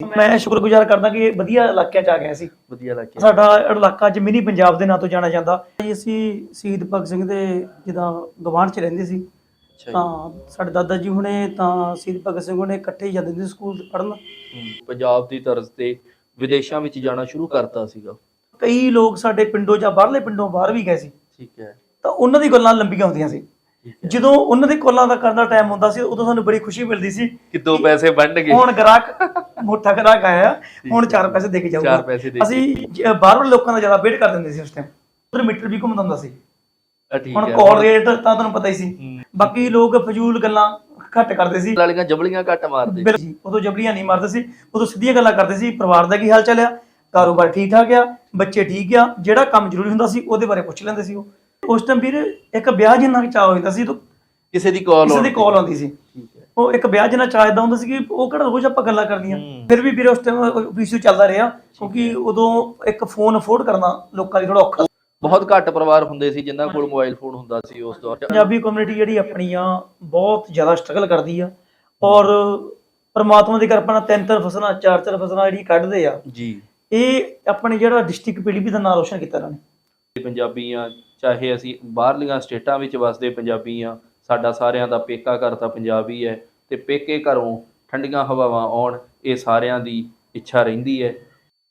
ਮੈਂ ਸ਼ੁਕਰਗੁਜ਼ਾਰ ਕਰਦਾ ਕਿ ਇਹ ਵਧੀਆ ਇਲਾਕਿਆਂ ਚ ਆ ਗਏ ਸੀ। ਵਧੀਆ ਲੱਗਿਆ ਸਾਡਾ ਇਲਾਕਾ ਚ ਮਿਨੀ ਪੰਜਾਬ ਦੇ ਨਾਂ ਤੋਂ ਜਾਣਿਆ ਜਾਂਦਾ। ਅਸੀਂ ਸ਼ਹੀਦ ਭਗਤ ਸਿੰਘ ਦੇ ਜਿੱਦਾਂ ਗਵਾਂਢ ਚ ਰਹਿੰਦੇ ਸੀ। ਤਾਂ ਸਾਡੇ ਦਾਦਾ ਜੀ ਹੁਣੇ ਤਾਂ ਸ਼ਹੀਦ ਭਗਤ ਸਿੰਘ ਹੁਣੇ ਇਕੱਠੇ ਹੀ ਜਾਂਦੇ ਸੀ ਸਕੂਲ ਪੜ੍ਹਨ। ਪੰਜਾਬ ਦੀ ਤਰਜ਼ ਤੇ ਵਿਦੇਸ਼ਾਂ ਵਿੱਚ ਜਾਣਾ ਸ਼ੁਰੂ ਕਰਤਾ ਸੀਗਾ। ਕਈ ਲੋਕ ਸਾਡੇ ਪਿੰਡੋਂ ਜਾਂ ਬਾਹਰਲੇ ਪਿੰਡੋਂ ਬਾਹਰ ਵੀ ਗਏ ਸੀ। ਠੀਕ ਹੈ। ਤਾਂ ਉਹਨਾਂ ਦੀ ਗੱਲਾਂ ਲੰਬੀਆਂ ਹੁੰਦੀਆਂ ਸੀ। ਜਦੋਂ ਉਹਨਾਂ ਦੀ ਕੋਲਾਂ ਦਾ ਕਰਨ ਦਾ ਟਾਈਮ ਹੁੰਦਾ ਸੀ ਉਦੋਂ ਸਾਨੂੰ ਬੜੀ ਖੁਸ਼ੀ ਮਿਲਦੀ ਸੀ ਕਿ ਦੋ ਪੈਸੇ ਵੰਡ ਗਏ। ਹੁਣ ਗ੍ਰਾਹਕ ਮੋਟਾ ਗ੍ਰਾਹਕ ਆਇਆ ਹੁਣ 4 ਪੈਸੇ ਦੇ ਕੇ ਜਾਊਗਾ। ਚਾਰ ਪੈਸੇ ਦੇ। ਅਸੀਂ ਲੋਕਾਂ ਦਾ ਜ਼ਿਆਦਾ ਵੇਟ ਕਰ ਦਿੰਦੇ ਸੀ ਉਸ ਟਾਈਮ ਉਧਰ ਮੀਟਰ ਵੀ ਘੁੰਮਦਾ ਹੁੰਦਾ ਸੀ। ਠੀਕ ਹੁਣ ਹੈ। ਕਾਲ ਰੇਟ ਤਾਂ ਤੁਹਾਨੂੰ ਪਤਾ ਹੀ ਸੀ। ਬਾਕੀ ਲੋਕ ਫਜ਼ੂਲ ਗੱਲਾਂ ਘੱਟ ਕਰਦੇ ਸੀ। ਵਾਲੀਆਂ ਜਬਲੀਆਂ ਘੱਟ ਮਾਰਦੇ ਜੀ, ਉਦੋਂ ਜਬਲੀਆਂ ਨਹੀਂ ਮਾਰਦੇ ਸੀ। ਉਦੋਂ ਸਿੱਧੀਆਂ ਗੱਲਾਂ ਕਰਦੇ ਸੀ। ਪਰਿਵਾਰ ਦਾ ਕੀ ਹਾਲ ਚਾਲ ਆ? ਕਾਰੋਬਾਰ ਠੀਕ ਠਾਕ ਆ? ਬੱਚੇ ਠੀਕ ਆ? ਜਿਹੜਾ ਕੰਮ ਜ਼ਰੂਰੀ ਹੁੰਦਾ ਸੀ ਉਹਦੇ ਬਾਰੇ ਪੁੱਛ ਲੈਂਦੇ ਸੀ ਉਹ। ਉਸ ਟਾਈਮ ਵੀਰ ਇੱਕ ਵਿਆਹ ਜਿੰਨਾ ਚਾਹ ਹੋ ਜਾਂਦਾ ਸੀ ਤਾਂ ਕਿਸੇ ਦੀ ਕਾਲ ਕਿਸੇ ਦੀ ਕਾਲ ਆਉਂਦੀ ਸੀ। ਠੀਕ ਹੈ। ਉਹ ਇੱਕ ਵਿਆਹ ਜਿੰਨਾ ਚਾਹ ਇਦਾਂ ਹੁੰਦਾ ਸੀ ਕਿ ਉਹ ਕਿਹੜਾ ਰੋਜ਼ ਆਪਾਂ ਗੱਲਾਂ ਕਰਨੀਆਂ। ਹੂੰ। ਫਿਰ ਵੀ ਵੀਰੇ ਉਸ ਟਾਈਮ ਇਸ਼ੂ ਚੱਲਦਾ ਰਿਹਾ ਕਿਉਂਕਿ ਉਦੋਂ ਇੱਕ ਫੋਨ ਅਫੋਰਡ ਕਰਨਾ ਲੋਕਾਂ ਲਈ ਥੋੜਾ ਔਖਾ। ਬਹੁਤ ਘੱਟ ਪਰਿਵਾਰ ਹੁੰਦੇ ਸੀ ਜਿਨ੍ਹਾਂ ਕੋਲ ਮੋਬਾਈਲ ਫੋਨ ਹੁੰਦਾ ਸੀ ਉਸ ਦੌਰ 'ਚ। ਪੰਜਾਬੀ ਕਮਿਊਨਿਟੀ ਜਿਹੜੀ ਆਪਣੀ ਆ ਬਹੁਤ ਜ਼ਿਆਦਾ ਸਟਰਗਲ ਕਰਦੀ ਆ। ਔਰ ਪ੍ਰਮਾਤਮਾ ਦੀ ਕਿਰਪਾ ਨਾਲ ਤਿੰਨ ਤਿੰਨ ਫਸਲਾਂ ਚਾਰ ਚਾਰ ਫਸਲਾਂ ਜਿਹੜੀ ਕੱਢਦੇ ਆ। ਜੀ। ਇਹ ਆਪਣੇ ਜਿਹੜਾ ਡਿਸਟ੍ਰਿਕਟ ਪੀਲੀਭੀਤ ਦਾ ਨਾਮ ਰੋਸ਼ਨ ਕੀਤਾ ਇਹਨਾਂ ਨੇ। ਪੰਜਾਬੀਆਂ ਚਾਹੇ ਅਸੀਂ ਬਾਹਰਲੀਆਂ ਸਟੇਟਾਂ ਵਿੱਚ ਵਸਦੇ ਪੰਜਾਬੀ ਆ ਸਾਡਾ ਸਾਰਿਆਂ ਦਾ ਪੇਕਾ ਘਰ ਤਾਂ ਪੰਜਾਬ ਹੀ ਹੈ ਤੇ ਪੇਕੇ ਘਰੋਂ ਠੰਡੀਆਂ ਹਵਾਵਾਂ ਆਉਣ, ਇਹ ਸਾਰਿਆਂ ਦੀ ਇੱਛਾ ਰਹਿੰਦੀ ਹੈ।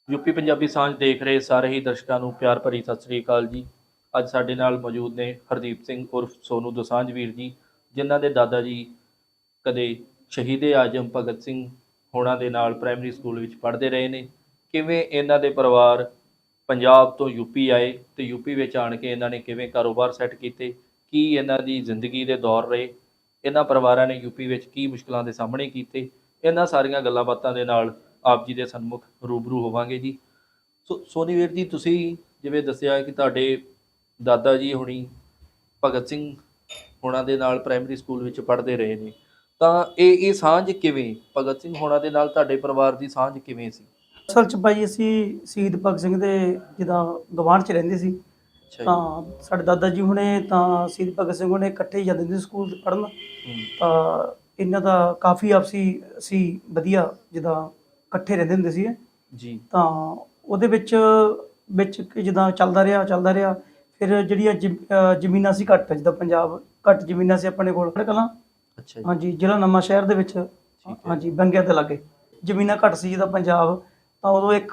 ਯੂਪੀ ਪੰਜਾਬੀ ਸਾਂਝ ਦੇਖ ਰਹੇ ਸਾਰੇ ਹੀ ਦਰਸ਼ਕਾਂ ਨੂੰ ਪਿਆਰ ਭਰੀ ਸਤਿ ਸ੍ਰੀ ਅਕਾਲ ਜੀ। ਅੱਜ ਸਾਡੇ ਨਾਲ ਮੌਜੂਦ ਨੇ ਹਰਦੀਪ ਸਿੰਘ ਉਰਫ ਸੋਨੂ ਦੋਸਾਂਝ ਵੀਰ ਜੀ, ਜਿਨ੍ਹਾਂ ਦੇ ਦਾਦਾ ਜੀ ਕਦੇ ਸ਼ਹੀਦੇ ਆਜਮ ਭਗਤ ਸਿੰਘ ਹੋਣਾ ਦੇ ਨਾਲ ਪ੍ਰਾਇਮਰੀ ਸਕੂਲ ਵਿੱਚ ਪੜ੍ਹਦੇ ਰਹੇ ਨੇ। ਕਿਵੇਂ ਇਹਨਾਂ ਦੇ ਪਰਿਵਾਰ ਪੰਜਾਬ ਤੋਂ ਯੂਪੀ ਆਏ ਤੇ ਯੂਪੀ ਵਿੱਚ ਆਣ ਕੇ ਇਹਨਾਂ ਨੇ ਕਿਵੇਂ ਕਾਰੋਬਾਰ ਸੈੱਟ ਕੀਤੇ, ਕੀ ਇਹਨਾਂ ਦੀ ਜ਼ਿੰਦਗੀ ਦੇ ਦੌਰ ਰਹੇ, ਇਹਨਾਂ ਪਰਿਵਾਰਾਂ ਨੇ ਯੂਪੀ ਵਿੱਚ ਕੀ ਮੁਸ਼ਕਲਾਂ ਦੇ ਸਾਹਮਣੇ ਕੀਤੇ, ਇਹਨਾਂ ਸਾਰੀਆਂ ਗੱਲਾਂ ਬਾਤਾਂ ਦੇ ਨਾਲ ਆਪ ਜੀ ਦੇ ਸਨਮੁਖ ਰੂਬਰੂ ਹੋਵਾਂਗੇ ਜੀ। ਸੋ ਸੋਨੀ ਵੀਰ ਜੀ, ਤੁਸੀਂ ਜਿਵੇਂ ਦੱਸਿਆ ਕਿ ਤੁਹਾਡੇ ਦਾਦਾ ਜੀ ਹੁਣੀ ਭਗਤ ਸਿੰਘ ਹੋਣਾ ਦੇ ਨਾਲ ਪ੍ਰਾਇਮਰੀ ਸਕੂਲ ਵਿੱਚ ਪੜ੍ਹਦੇ ਰਹੇ ਨੇ, ਤਾਂ ਇਹ ਇਹ ਸਾਂਝ ਕਿਵੇਂ, ਭਗਤ ਸਿੰਘ ਹੋਣਾ ਦੇ ਨਾਲ ਤੁਹਾਡੇ ਪਰਿਵਾਰ ਦੀ ਸਾਂਝ ਕਿਵੇਂ ਸੀ? ਅਸਲ ਚ ਭਾਈ ਅਸੀਂ ਸ਼ਹੀਦ ਭਗਤ ਸਿੰਘ ਦੇ ਜਿੱਦਾਂ ਗਵਾਂਢ ਚ ਰਹਿੰਦੇ ਸੀ। ਤਾਂ ਸਾਡੇ ਦਾਦਾ ਜੀ ਹੁਣੇ ਤਾਂ ਸ਼ਹੀਦ ਭਗਤ ਸਿੰਘ ਹੁਣੇ ਇਕੱਠੇ ਹੀ ਜਾਂਦੇ ਸੀ ਸਕੂਲ ਪੜ੍ਹਨ। ਹੂੰ, ਤਾਂ ਇਹਨਾਂ ਦਾ ਕਾਫੀ ਆਪਸੀ ਸੀ ਵਧੀਆ ਜਿੱਦਾਂ ਇਕੱਠੇ ਰਹਿੰਦੇ ਹੁੰਦੇ ਸੀ ਜੀ। ਤਾਂ ਉਹਦੇ ਵਿੱਚ ਵਿੱਚ ਜਿੱਦਾਂ ਚੱਲਦਾ ਰਿਹਾ ਚੱਲਦਾ ਰਿਹਾ। ਫਿਰ ਜਿਹੜੀਆਂ ਜ਼ਮੀਨਾਂ ਸੀ ਘੱਟ ਜਿੱਦਾਂ ਪੰਜਾਬ ਘੱਟ ਜ਼ਮੀਨਾਂ ਸੀ ਆਪਣੇ ਕੋਲ। ਕਲਾਂ ਅੱਛਾ ਜੀ। ਹਾਂਜੀ ਜ਼ਿਲ੍ਹਾ ਨਵਾਂ ਸ਼ਹਿਰ ਦੇ ਵਿੱਚ। ਹਾਂਜੀ ਬੰਗਿਆ ਦੇ ਲਾਗੇ। ਜ਼ਮੀਨਾਂ ਘੱਟ ਸੀ ਜਿੱਦਾਂ ਪੰਜਾਬ। ਤਾਂ ਉਦੋਂ ਇੱਕ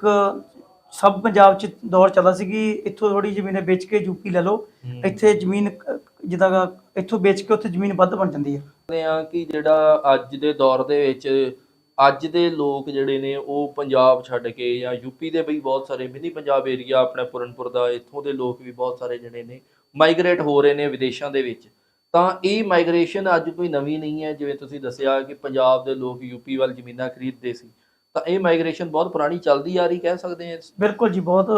ਸਭ ਪੰਜਾਬ 'ਚ ਦੌਰ ਚੱਲਦਾ ਸੀ ਕਿ ਇੱਥੋਂ ਥੋੜੀ ਜ਼ਮੀਨ ਵੇਚ ਕੇ ਯੂਪੀ ਲੈ ਲਓ। ਇੱਥੇ ਜ਼ਮੀਨ ਜਿੱਦਾਂ ਇੱਥੋਂ ਵੇਚ ਕੇ ਉੱਥੇ ਜ਼ਮੀਨ ਵੱਧ ਬਣ ਜਾਂਦੀ ਹੈ ਕਹਿੰਦੇ ਆ ਕਿ ਜਿਹੜਾ ਅੱਜ ਦੇ ਦੌਰ ਦੇ ਵਿੱਚ ਅੱਜ ਦੇ ਲੋਕ ਜਿਹੜੇ ਨੇ ਉਹ ਪੰਜਾਬ ਛੱਡ ਕੇ ਜਾਂ ਯੂਪੀ ਦੇ ਵੀ ਬਹੁਤ ਸਾਰੇ ਮਿਨੀ ਪੰਜਾਬ ਏਰੀਆ ਆਪਣੇ ਪੁਰਨਪੁਰ ਦਾ ਇੱਥੋਂ ਦੇ ਲੋਕ ਵੀ ਬਹੁਤ ਸਾਰੇ ਜਿਹੜੇ ਨੇ ਮਾਈਗ੍ਰੇਟ ਹੋ ਰਹੇ ਨੇ ਵਿਦੇਸ਼ਾਂ ਦੇ ਵਿੱਚ। ਤਾਂ ਇਹ ਮਾਈਗ੍ਰੇਸ਼ਨ ਅੱਜ ਕੋਈ ਨਵੀਂ ਨਹੀਂ ਹੈ। ਜਿਵੇਂ ਤੁਸੀਂ ਦੱਸਿਆ ਕਿ ਪੰਜਾਬ ਦੇ ਲੋਕ ਯੂਪੀ ਵੱਲ ਜ਼ਮੀਨਾਂ ਖਰੀਦਦੇ ਸੀ। ਤਾਂ ਇਹ ਮਾਈਗ੍ਰੇਸ਼ਨ ਬਹੁਤ ਪੁਰਾਣੀ ਚੱਲਦੀ ਆ ਰਹੀ ਕਹਿ ਸਕਦੇ ਹਾਂ ਬਿਲਕੁਲ ਜੀ ਬਹੁਤ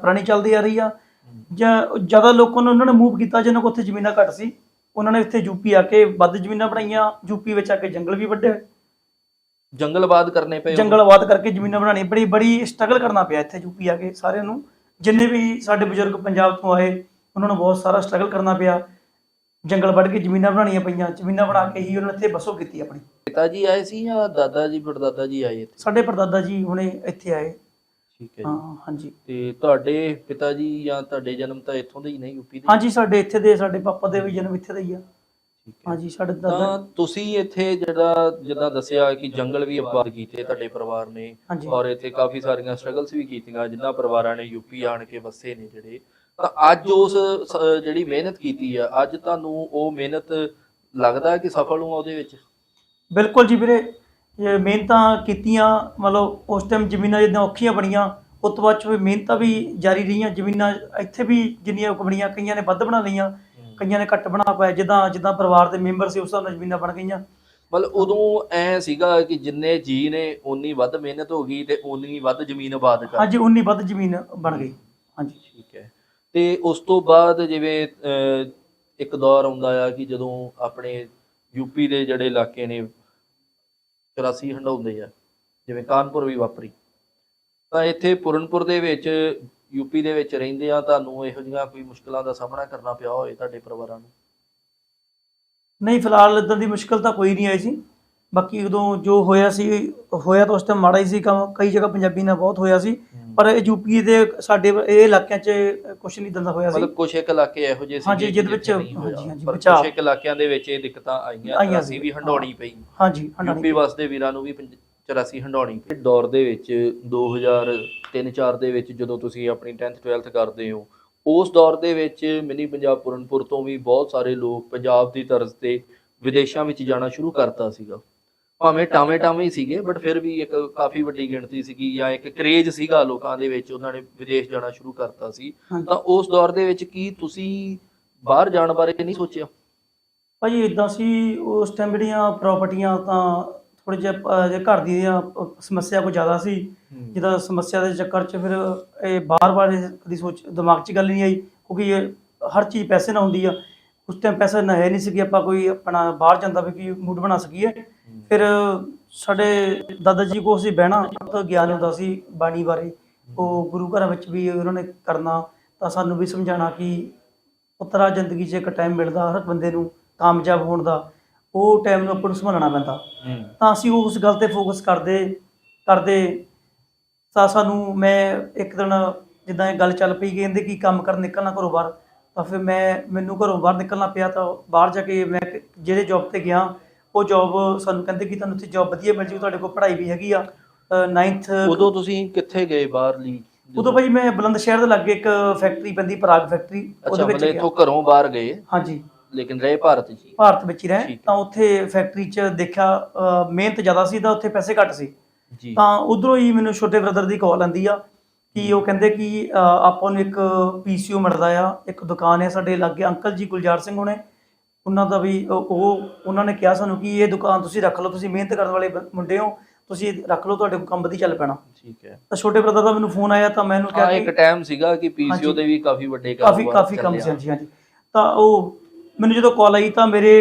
ਪੁਰਾਣੀ ਚੱਲਦੀ ਆ ਰਹੀ ਆ। ਜਾਂ ਜ਼ਿਆਦਾ ਲੋਕਾਂ ਨੂੰ ਉਹਨਾਂ ਨੇ ਮੂਵ ਕੀਤਾ ਜਿਹਨਾਂ ਕੋਲ ਉੱਥੇ ਜ਼ਮੀਨਾਂ ਘੱਟ ਸੀ। ਉਹਨਾਂ ਨੇ ਇੱਥੇ ਯੂਪੀ ਆ ਕੇ ਵੱਧ ਜ਼ਮੀਨਾਂ ਬਣਾਈਆਂ ਯੂਪੀ ਵਿੱਚ ਆ ਕੇ ਜੰਗਲ ਵੀ ਵੱਢੇ ਜੰਗਲਬਾਦ ਕਰਨੇ ਪਏ ਜੰਗਲਵਾਦ ਕਰਕੇ ਜ਼ਮੀਨਾਂ ਬਣਾਉਣੀ ਬੜੀ ਬੜੀ ਸਟਰਗਲ ਕਰਨਾ ਪਿਆ ਇੱਥੇ ਯੂਪੀ ਆ ਕੇ ਸਾਰਿਆਂ ਨੂੰ। ਜਿੰਨੇ ਵੀ ਸਾਡੇ ਬਜ਼ੁਰਗ ਪੰਜਾਬ ਤੋਂ ਆਏ ਉਹਨਾਂ ਨੂੰ ਬਹੁਤ ਸਾਰਾ ਸਟਰਗਲ ਕਰਨਾ ਪਿਆ। ਜੰਗਲ ਵੱਢ ਕੇ ਜ਼ਮੀਨਾਂ ਬਣਾਉਣੀਆਂ ਪਈਆਂ ਜ਼ਮੀਨਾਂ ਬਣਾ ਕੇ ਹੀ ਉਹਨਾਂ ਨੇ ਇੱਥੇ ਬਸੋ ਕੀਤੀ ਆਪਣੀ। ਪਿਤਾ ਜੀ ਆਏ ਸੀ ਜਾਂ ਦਾਦਾ ਜੀ ਪੜਦਾਦਾ ਜੀ ਆਏ ਇੱਥੇ? ਸਾਡੇ ਪਰਦਾਦਾ ਜੀ ਹੁਣੇ ਇੱਥੇ ਆਏ। ਠੀਕ ਹੈ ਜੀ। ਹਾਂ ਹਾਂਜੀ। ਤੇ ਤੁਹਾਡੇ ਪਿਤਾ ਜੀ ਜਾਂ ਤੁਹਾਡੇ ਜਨਮ ਤਾਂ ਇੱਥੋਂ ਦੇ ਹੀ ਨੇ ਯੂਪੀ ਦੇ ਹਾਂਜੀ ਸਾਡੇ ਇੱਥੇ ਦੇ ਸਾਡੇ ਪਾਪਾ ਦੇ ਵੀ ਜਨਮ ਇੱਥੇ ਦਾ ਹੀ ਆ। ਹਾਂਜੀ ਸਾਡੇ ਦਾਦਾ ਤਾਂ ਤੁਸੀਂ ਇੱਥੇ ਜਿਹੜਾ ਜਿੱਦਾਂ ਦੱਸਿਆ ਕਿ ਜੰਗਲ ਵੀ ਆਬਾਦ ਕੀਤੇ ਤੁਹਾਡੇ ਪਰਿਵਾਰ ਨੇ ਹਾਂਜੀ। ਔਰ ਇੱਥੇ ਕਾਫੀ ਸਾਰੀਆਂ ਸਟਰਗਲਸ ਵੀ ਕੀਤੀਆਂ ਜਿਨ੍ਹਾਂ ਪਰਿਵਾਰਾਂ ਨੇ ਯੂਪੀ ਆਣ ਕੇ ਵਸੇ ਨੇ ਜਿਹੜੇ। ਤਾਂ ਅੱਜ ਉਸ ਸ- ਜਿਹੜੀ ਮਿਹਨਤ ਕੀਤੀ ਆ ਅੱਜ ਤੁਹਾਨੂੰ ਉਹ ਮਿਹਨਤ ਲੱਗਦਾ ਕਿ ਸਫਲ ਹੋ ਉਹਦੇ ਵਿੱਚ? ਬਿਲਕੁਲ ਜੀ ਵੀਰੇ ਇਹ ਮਿਹਨਤਾਂ ਕੀਤੀਆਂ ਮਤਲਬ ਉਸ ਟਾਈਮ ਜ਼ਮੀਨਾਂ ਜਿੱਦਾਂ ਔਖੀਆਂ ਬਣੀਆਂ ਉਸ ਤੋਂ ਬਾਅਦ ਚ ਵੀ ਮਿਹਨਤਾਂ ਵੀ ਜਾਰੀ ਰਹੀਆਂ ਜ਼ਮੀਨਾਂ ਇੱਥੇ ਵੀ ਜਿੰਨੀਆਂ ਕੁ ਬਣੀਆਂ ਕਈਆਂ ਨੇ ਵੱਧ ਬਣਾ ਲਈਆਂ। ਕਈਆਂ ਨੇ ਘੱਟ ਬਣਾ ਪਾਇਆ ਜਿੱਦਾਂ ਜਿੱਦਾਂ ਪਰਿਵਾਰ ਦੇ ਮੈਂਬਰ ਸੀ ਉਸ ਹਿਸਾਬ ਨਾਲ ਜ਼ਮੀਨਾਂ ਬਣ ਗਈਆਂ। ਮਤਲਬ ਉਦੋਂ ਐ ਸੀਗਾ ਕਿ ਜਿੰਨੇ ਜੀ ਨੇ ਉਨੀ ਵੱਧ ਮਿਹਨਤ ਹੋ ਗਈ ਤੇ ਉਨੀ ਵੱਧ ਜ਼ਮੀਨ ਆਬਾਦ ਕਰ। ਹਾਂਜੀ ਉਨੀ ਵੱਧ ਜ਼ਮੀਨ ਬਣ ਗਈ। ਹਾਂਜੀ। ਠੀਕ ਹੈ। ਤੇ ਉਸ ਤੋਂ ਬਾਅਦ ਜਿਵੇਂ ਅਹ, ਇੱਕ ਦੌਰ ਆਉਂਦਾ ਆ ਕਿ ਜਦੋਂ ਆਪਣੇ ਯੂਪੀ ਦੇ ਜਿਹੜੇ ਇਲਾਕੇ ਨੇ 84 ਹੰਡਾਉਂਦੇ ਆ ਜਿਵੇਂ ਕਾਨਪੁਰ ਵੀ ਵਾਪਰੀ। ਤਾਂ ਇੱਥੇ ਪੁਰਨਪੁਰ ਦੇ ਵਿੱਚ ਯੂਪੀ ਦੇ ਵਿੱਚ ਰਹਿੰਦੇ ਆ ਤੁਹਾਨੂੰ ਇਹੋ ਜਿਹੀਆਂ ਕੋਈ ਮੁਸ਼ਕਲਾਂ ਦਾ ਸਾਹਮਣਾ ਕਰਨਾ ਪਿਆ ਹੋਵੇ ਤੁਹਾਡੇ ਪਰਿਵਾਰਾਂ ਨੂੰ? ਨਹੀਂ ਫਿਲਹਾਲ ਇਦਾਂ ਦੀ ਮੁਸ਼ਕਲ ਤਾਂ ਕੋਈ ਨਹੀਂ ਆਈ ਸੀ ਬਾਕੀ ਉਦੋਂ ਜੋ ਹੋਇਆ ਸੀ ਹੋਇਆ ਤਾਂ ਉਸ ਟਾਈਮ ਮਾੜਾ ਹੀ ਸੀ ਕੰਮ ਕਈ ਜਗ੍ਹਾ ਪੰਜਾਬੀ ਨਾਲ ਬਹੁਤ ਹੋਇਆ ਸੀ। ਪਰ ਇਹ ਯੂਪੀ ਦੇ ਸਾਡੇ ਇਹ ਇਲਾਕਿਆਂ 'ਚ ਕੁਝ ਨਹੀਂ ਦੰਦਾ ਹੋਇਆ ਸੀ। ਮਤਲਬ ਕੁਝ ਇੱਕ ਇਲਾਕੇ ਇਹੋ ਜਿਹੇ ਸੀ ਹਾਂਜੀ, ਜਿਹਦੇ ਵਿੱਚ-। ਹਾਂਜੀ, ਹਾਂਜੀ। ਕੁਝ ਇਲਾਕਿਆਂ ਦੇ ਵਿੱਚ ਇਹ ਦਿੱਕਤਾਂ ਆਈਆਂ ਆਈਆਂ 84 ਸੀ। ਵੀ ਹੰਡਾਉਣੀ ਪਈ। ਹਾਂਜੀ ਯੂਪੀ ਹੰਡਾਣੀ ਵਸਦੇ ਵੀਰਾਂ ਨੂੰ ਵੀ 84 ਹੰਡਾਉਣੀ ਪਈ ਦੌਰ ਦੇ ਵਿੱਚ 2003-4 ਦੇ ਵਿੱਚ ਜਦੋਂ ਤੁਸੀਂ ਆਪਣੀ 10th 12th ਕਰਦੇ ਹੋ ਉਸ ਦੌਰ ਦੇ ਵਿੱਚ ਮਿਨੀ ਪੰਜਾਬ ਪੂਰਨਪੁਰ ਤੋਂ ਵੀ ਬਹੁਤ ਸਾਰੇ ਲੋਕ ਪੰਜਾਬ ਦੀ ਤਰਜ਼ ਤੇ ਵਿਦੇਸ਼ਾਂ ਵਿੱਚ ਜਾਣਾ ਸ਼ੁਰੂ ਕਰਤਾ ਸੀਗਾ। ਭਾਵੇਂ ਟਾਵੇਂ ਟਾਵੇਂ ਹੀ ਸੀਗੇ ਬਟ ਫਿਰ ਵੀ ਇੱਕ ਕਾਫੀ ਵੱਡੀ ਗਿਣਤੀ ਸੀਗੀ ਜਾਂ ਇੱਕ ਕਰੇਜ ਸੀਗਾ ਲੋਕਾਂ ਦੇ ਵਿੱਚ ਉਹਨਾਂ ਨੇ ਵਿਦੇਸ਼ ਜਾਣਾ ਸ਼ੁਰੂ ਕਰਤਾ ਸੀ। ਤਾਂ ਉਸ ਦੌਰ ਦੇ ਵਿੱਚ ਕੀ ਤੁਸੀਂ ਬਾਹਰ ਜਾਣ ਬਾਰੇ ਨਹੀਂ ਸੋਚਿਆ? ਭਾਜੀ ਇਦਾਂ ਸੀ ਉਸ ਟਾਈਮ ਜਿਹੜੀਆਂ ਪ੍ਰਾਪਰਟੀਆਂ ਤਾਂ ਥੋੜੇ ਅਹ, ਜੇ ਘਰ ਦੀ ਅਹ, ਸਮੱਸਿਆ ਕੋਈ ਜ਼ਿਆਦਾ ਸੀ ਜਿਹਦਾ ਸਮੱਸਿਆ ਦੇ ਚੱਕਰ 'ਚ ਫਿਰ ਇਹ ਬਾਰ-ਬਾਰ ਇਹ ਕਦੀ ਸੋਚ ਦਿਮਾਗ 'ਚ ਗੱਲ ਨਹੀਂ ਆਈ ਕਿਉਂਕਿ ਇਹ ਹਰ ਚੀਜ਼ ਪੈਸੇ ਨਾਲ ਹੁੰਦੀ ਆ। ਉਸ ਟਾਈਮ ਪੈਸਾ ਨਾ ਹੈ ਨਹੀਂ ਸੀ ਕਿ ਆਪਾਂ ਕੋਈ ਆਪਣਾ ਬਾਹਰ ਜਾਂਦਾ ਵੀ ਕਿ ਮੂਡ ਬਣਾ ਸਕੀਏ। ਫਿਰ ਸਾਡੇ ਦਾਦਾ ਜੀ ਕੋਲ ਅਸੀਂ ਬਹਿਣਾ ਤਾਂ ਗਿਆਨ ਹੁੰਦਾ ਸੀ ਬਾਣੀ ਬਾਰੇ। ਉਹ ਗੁਰੂ ਘਰਾਂ ਵਿੱਚ ਵੀ ਉਹਨਾਂ ਨੇ ਕਰਨਾ ਤਾਂ ਸਾਨੂੰ ਵੀ ਸਮਝਾਉਣਾ ਕਿ ਉਤਰਾ ਜ਼ਿੰਦਗੀ 'ਚ ਇੱਕ ਟਾਈਮ ਮਿਲਦਾ ਹਰ ਬੰਦੇ ਨੂੰ ਕਾਮਯਾਬ ਹੋਣ ਦਾ। ਉਹ ਟਾਈਮ ਨੂੰ ਆਪਾਂ ਨੂੰ ਸੰਭਾਲਣਾ ਪੈਂਦਾ। ਤਾਂ ਅਸੀਂ ਉਸ ਗੱਲ ਤੇ ਫੋਕਸ ਕਰਦੇ ਕਰਦੇ। ਤਾਂ ਸਾਨੂੰ ਮੈਂ ਇੱਕ ਦਿਨ ਜਿੱਦਾਂ ਇਹ ਗੱਲ ਚੱਲ ਪਈ ਕਿ ਕਹਿੰਦੇ ਕਿ ਕੰਮ ਕਰਨ ਨਿਕਲਣਾ ਘਰੋਂ ਬਾਹਰ ਤਾਂ ਫਿਰ ਮੈਂ ਮੈਨੂੰ ਘਰੋਂ ਬਾਹਰ ਨਿਕਲਣਾ ਪਿਆ ਤਾਂ ਬਾਹਰ ਜਾ ਕੇ ਮੈਂ ਜਿਹੜੇ ਜੌਬ ਤੇ ਗਿਆ ਉਹ ਜੌਬ ਸਾਨੂੰ ਕਹਿੰਦੇ ਕਿ ਤੁਹਾਨੂੰ ਉੱਥੇ ਜੌਬ ਵਧੀਆ ਮਿਲ ਜੂ ਤੁਹਾਡੇ ਕੋਲ ਪੜ੍ਹਾਈ ਵੀ ਹੈਗੀ ਆ 9th ਉਦੋਂ ਤੁਸੀਂ ਕਿੱਥੇ ਗਏ ਬਾਹਰਲੀ ਉਦੋਂ ਭਾਈ ਮੈਂ ਬੁਲੰਦ ਸ਼ਹਿਰ ਦੇ ਲਾਗੇ ਇੱਕ ਫੈਕਟਰੀ ਪੈਂਦੀ ਪਰਾਗ ਫੈਕਟਰੀ ਅੱਛਾ ਉਹਦੇ ਵਿੱਚ ਮਤਲਬ ਗਿਆ। ਇੱਥੋਂ ਘਰੋਂ ਬਾਹਰ ਗਏ? ਹਾਂਜੀ। ਲੇਕਿਨ ਰਹੇ ਭਾਰਤ ਹੀ। ਭਾਰਤ ਵਿੱਚ ਹੀ ਰਹੇ ਠੀਕ। ਤਾਂ ਉੱਥੇ ਫੈਕਟਰੀ 'ਚ ਦੇਖਿਆ ਅ, ਮਿਹਨਤ ਜ਼ਿਆਦਾ ਸੀ ਤਾਂ ਉੱਥੇ ਪੈਸੇ ਘੱਟ ਸੀ ਜੀ ਤਾਂ ਉਧਰੋਂ ਹੀ ਮੈਨੂੰ ਛੋਟੇ ਬ੍ਰਦਰ ਦੀ ਕਾਲ ਆਂਦੀ ਆ ਕਿ ਉਹ ਕਹਿੰਦੇ ਕਿ ਅ, ਆਪਾਂ ਨੂੰ ਇੱਕ ਪੀਸੀਓ ਮਿਲਦਾ ਆ ਇੱਕ ਦੁਕਾਨ ਹੈ ਸਾਡੇ ਲਾਗੇ ਅੰਕਲ ਜੀ ਗੁਲਜ਼ਾਰ ਸਿੰਘ ਹੋਣੇ ਉਹਨਾਂ ਦਾ ਵੀ ਉਹ ਉਹ- ਉਹਨਾਂ ਨੇ ਕਿਹਾ ਸਾਨੂੰ ਕਿ ਇਹ ਦੁਕਾਨ ਤੁਸੀਂ ਰੱਖ ਲਓ ਤੁਸੀਂ ਮਿਹਨਤ ਕਰਨ ਵਾਲੇ ਬ- ਮੁੰਡੇ ਹੋ ਤੁਸੀਂ ਰੱਖ ਲਓ ਤੁਹਾਡੇ ਕੋਲ ਕੰਮ ਵਧੀਆ ਚੱਲ ਪੈਣਾ ਠੀਕ ਹੈ ਤਾਂ ਛੋਟੇ ਬ੍ਰਦਰ ਦਾ ਮੈਨੂੰ ਫੋਨ ਆਇਆ ਤਾਂ ਮੈਨੂੰ ਹਾਂ ਕਿਹਾ ਇੱਕ ਕਿ ਟਾਈਮ ਸੀਗਾ ਕਿ ਪੀਸੀਓ ਹਾਂਜੀ। ਦੇ ਵੀ ਕਾਫੀ ਵੱਡੇ ਕਾਫੀ ਕਾਰੋਬਾਰ ਕਾਫੀ ਕੰਮ ਸੀ ਚੱਲੇ ਆ। ਹਾਂਜੀ ਹਾਂਜੀ ਤਾਂ ਉਹ ਮੈਨੂੰ ਜਦੋਂ ਕਾਲ ਆਈ ਤਾਂ ਮੇਰੇ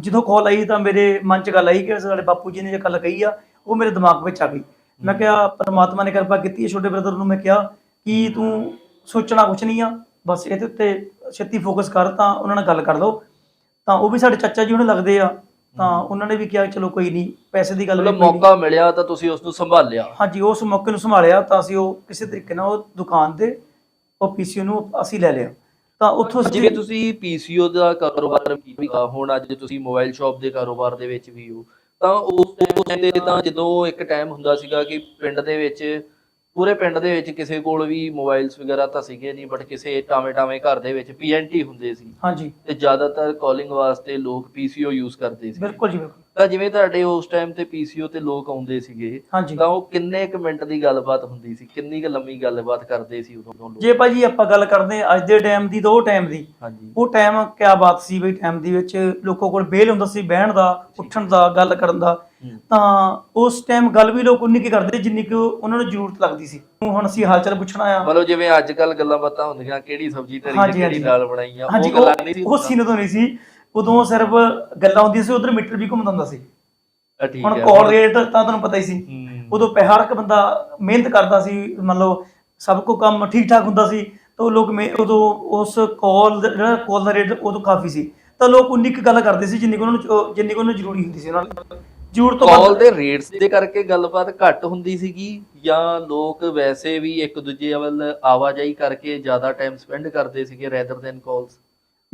ਜਦੋਂ ਕਾਲ ਆਈ ਤਾਂ ਮੇਰੇ ਮਨ 'ਚ ਗੱਲ ਆਈ ਕਿ ਸਾਡੇ ਬਾਪੂ ਜੀ ਨੇ ਜੇ ਗੱਲ ਕਹੀ ਆ ਉਹ ਮੇਰੇ ਦਿਮਾਗ ਵਿੱਚ ਆ ਗਈ। ਮੈਂ ਕਿਹਾ ਪਰਮਾਤਮਾ ਨੇ ਕਿਰਪਾ ਕੀਤੀ ਹੈ ਛੋਟੇ ਬ੍ਰਦਰ ਨੂੰ ਮੈਂ ਕਿਹਾ ਕਿ ਤੂੰ ਸੋਚਣਾ ਕੁਛ ਨਹੀਂ ਆ ਬਸ ਇਹਦੇ ਉੱਤੇ ਛੇਤੀ ਫੋਕਸ ਕਰ ਤਾਂ ਉਹਨਾਂ ਨਾਲ ਗੱਲ ਕਰ ਲਓ। ਤਾਂ ਉਹ ਵੀ ਸਾਡੇ ਚਾਚਾ ਜੀ ਉਹਨੇ ਲੱਗਦੇ ਆ ਤਾਂ ਉਹਨਾਂ ਨੇ ਵੀ ਕਿਹਾ ਚਲੋ ਕੋਈ ਨਹੀਂ ਪੈਸੇ ਦੀ ਗੱਲ ਮਤਲਬ। ਮੌਕਾ ਮਿਲਿਆ ਤਾਂ ਤੁਸੀਂ ਉਸ ਨੂੰ ਸੰਭਾਲਿਆ। ਹਾਂਜੀ ਉਸ ਮੌਕੇ ਨੂੰ ਸੰਭਾਲਿਆ ਤਾਂ ਅਸੀਂ ਉਹ ਕਿਸੇ ਤਰੀਕੇ ਨਾਲ ਉਹ ਦੁਕਾਨ ਤੇ ਉਹ ਪੀਸੀਓ ਨੂੰ ਅਸੀਂ ਲੈ ਲਿਆ। ਤਾਂ ਉੱਥੋਂ ਜਿਵੇਂ ਤੁਸੀਂ ਪੀਸੀਓ ਦਾ ਕਾਰੋਬਾਰ ਕੀਤਾ ਹੁਣ ਅੱਜ ਤੁਸੀਂ ਮੋਬਾਈਲ ਸ਼ਾਪ ਦੇ ਕਾਰੋਬਾਰ ਦੇ ਵਿੱਚ ਵੀ ਹੋ। ਤਾਂ ਉਸ ਟਾਈਮ ਤੇ ਤਾਂ ਜਦੋਂ ਇੱਕ ਟਾਈਮ ਹੁੰਦਾ ਸੀਗਾ ਕਿ ਪਿੰਡ ਦੇ ਵਿੱਚ ਪੂਰੇ ਪਿੰਡ ਦੇ ਵਿੱਚ ਕਿਸੇ ਕੋਲ ਵੀ ਮੋਬਾਈਲਸ ਵਗੈਰਾ ਤਾਂ ਸੀਗੇ ਨਹੀਂ ਬਟ ਕਿਸੇ ਟਾਵੇਂ ਟਾਵੇਂ ਘਰ ਦੇ ਵਿੱਚ ਪੀਐਨਟੀ ਹੁੰਦੇ ਸੀ। ਹਾਂਜੀ। ਤੇ ਜ਼ਿਆਦਾਤਰ ਕਾਲਿੰਗ ਵਾਸਤੇ ਲੋਕ ਪੀਸੀਓ ਯੂਜ਼ ਕਰਦੇ ਸੀ। ਬਿਲਕੁਲ ਜੀ ਬਿਲਕੁਲ। ਤਾਂ ਜਿਵੇਂ ਤੁਹਾਡੇ ਉਸ ਟਾਈਮ ਤੇ ਪੀਸੀਓ ਤੇ ਲੋਕ ਆਉਂਦੇ ਸੀਗੇ ਹਾਂਜੀ। ਤਾਂ ਉਹ ਕਿੰਨੇ ਕੁ ਮਿੰਟ ਦੀ ਗੱਲਬਾਤ ਹੁੰਦੀ ਸੀ? ਕਿੰਨੀ ਕੁ ਲੰਮੀ ਗੱਲਬਾਤ ਕਰਦੇ ਸੀ ਉਦੋਂ ਲੋਕ? ਜੇ ਭਾਜੀ ਆਪਾਂ ਗੱਲ ਕਰਦੇ ਅੱਜ ਦੇ ਟਾਈਮ ਦੀ ਤਾਂ ਉਹ ਟਾਈਮ ਦੀ। ਹਾਂਜੀ। ਉਹ ਟਾਈਮ ਕਿਆ ਬਾਤ ਸੀ ਬਈ ਟਾਈਮ ਦੀ ਵਿੱਚ ਲੋਕਾਂ ਕੋਲ ਬੇਲ ਹੁੰਦਾ ਸੀ ਬਹਿਣ ਦਾ ਉੱਠਣ ਦਾ ਗੱਲ ਕਰਨ ਦਾ। ਤਾਂ ਉਸ ਟਾਈਮ ਗੱਲ ਵੀ ਲੋਕ ਉਨੀ ਕੀ ਕਰਦੇ ਜਿੰਨੀ ਕਿ ਉਹਨਾਂ ਨੂੰ ਜ਼ਰੂਰਤ ਲੱਗਦੀ ਸੀ। ਹੁਣ ਅਸੀਂ ਹਾਲ ਚਾਲ ਪੁੱਛਣਾ ਆ ਮਤਲਬ ਜਿਵੇਂ ਅੱਜ ਕੱਲ ਗੱਲਾਂ ਬਾਤਾਂ ਹੁੰਦੀਆਂ ਕਿਹੜੀ ਸਬਜ਼ੀ ਧਰੀ ਹਾਂਜੀ, ਤੇ ਕਿਹੜੀ। ਦਾਲ ਬਣਾਈ ਆ ਉਹ ਗੱਲਾਂ ਨਹੀਂ ਸੀ ਉਹ ਸੀਨ ਤੋਂ ਨਹੀਂ ਸੀ। ਉਦੋਂ ਸਿਰਫ ਗੱਲਾਂ ਹੁੰਦੀਆਂ ਸੀ ਉਧਰ ਮੀਟਰ ਵੀ ਘੁੰਮਦਾ ਹੁੰਦਾ ਸੀ। ਆ, ਠੀਕ ਹੁਣ ਹੈ। ਕਾਲ ਰੇਟ ਤਾਂ ਤੁਹਾਨੂੰ ਪਤਾ ਹੀ ਸੀ। ਹੂੰ। ਉਦੋਂ ਪੈ ਹਰ ਇੱਕ ਬੰਦਾ ਮਿਹਨਤ ਕਰਦਾ ਸੀ ਮੰਨ ਲਓ ਸਭ ਕੋ ਕੰਮ ਠੀਕ ਠਾਕ ਹੁੰਦਾ ਸੀ ਤਾਂ ਲੋਕ ਮੇ- ਉਦੋਂ ਉਸ ਕਾਲ ਜਿਹੜਾ ਕਾਲ ਦਾ ਰੇਟ ਉਦੋਂ ਕਾਫੀ ਸੀ। ਤਾਂ ਲੋਕ ਉਨੀ ਕੁ ਗੱਲ ਕਰਦੇ ਸੀ ਜਿੰਨੀ ਕੁ ਉਹਨਾਂ ਨੂੰ ਜਿੰਨੀ ਕੁ ਉਹਨਾਂ ਨੂੰ ਜ਼ਰੂਰੀ ਹੁੰਦੀ ਸੀ ਉਹਨਾਂ ਲਈ। ਜ਼ਰੂਰਤ ਤੋਂ ਕਾਲ ਵੱਧ ਦੇ ਰੇਟਸ ਦੇ ਕਰਕੇ ਗੱਲਬਾਤ ਘੱਟ ਹੁੰਦੀ ਸੀਗੀ ਜਾਂ ਲੋਕ ਵੈਸੇ ਵੀ ਇੱਕ ਦੂਜੇ ਵੱਲ ਆਵਾਜਾਈ ਕਰਕੇ ਜ਼ਿਆਦਾ ਟਾਈਮ ਸਪੈਂਡ ਕਰਦੇ ਸੀਗੇ ਰੈਦਰ ਦੈਨ ਕਾਲਸ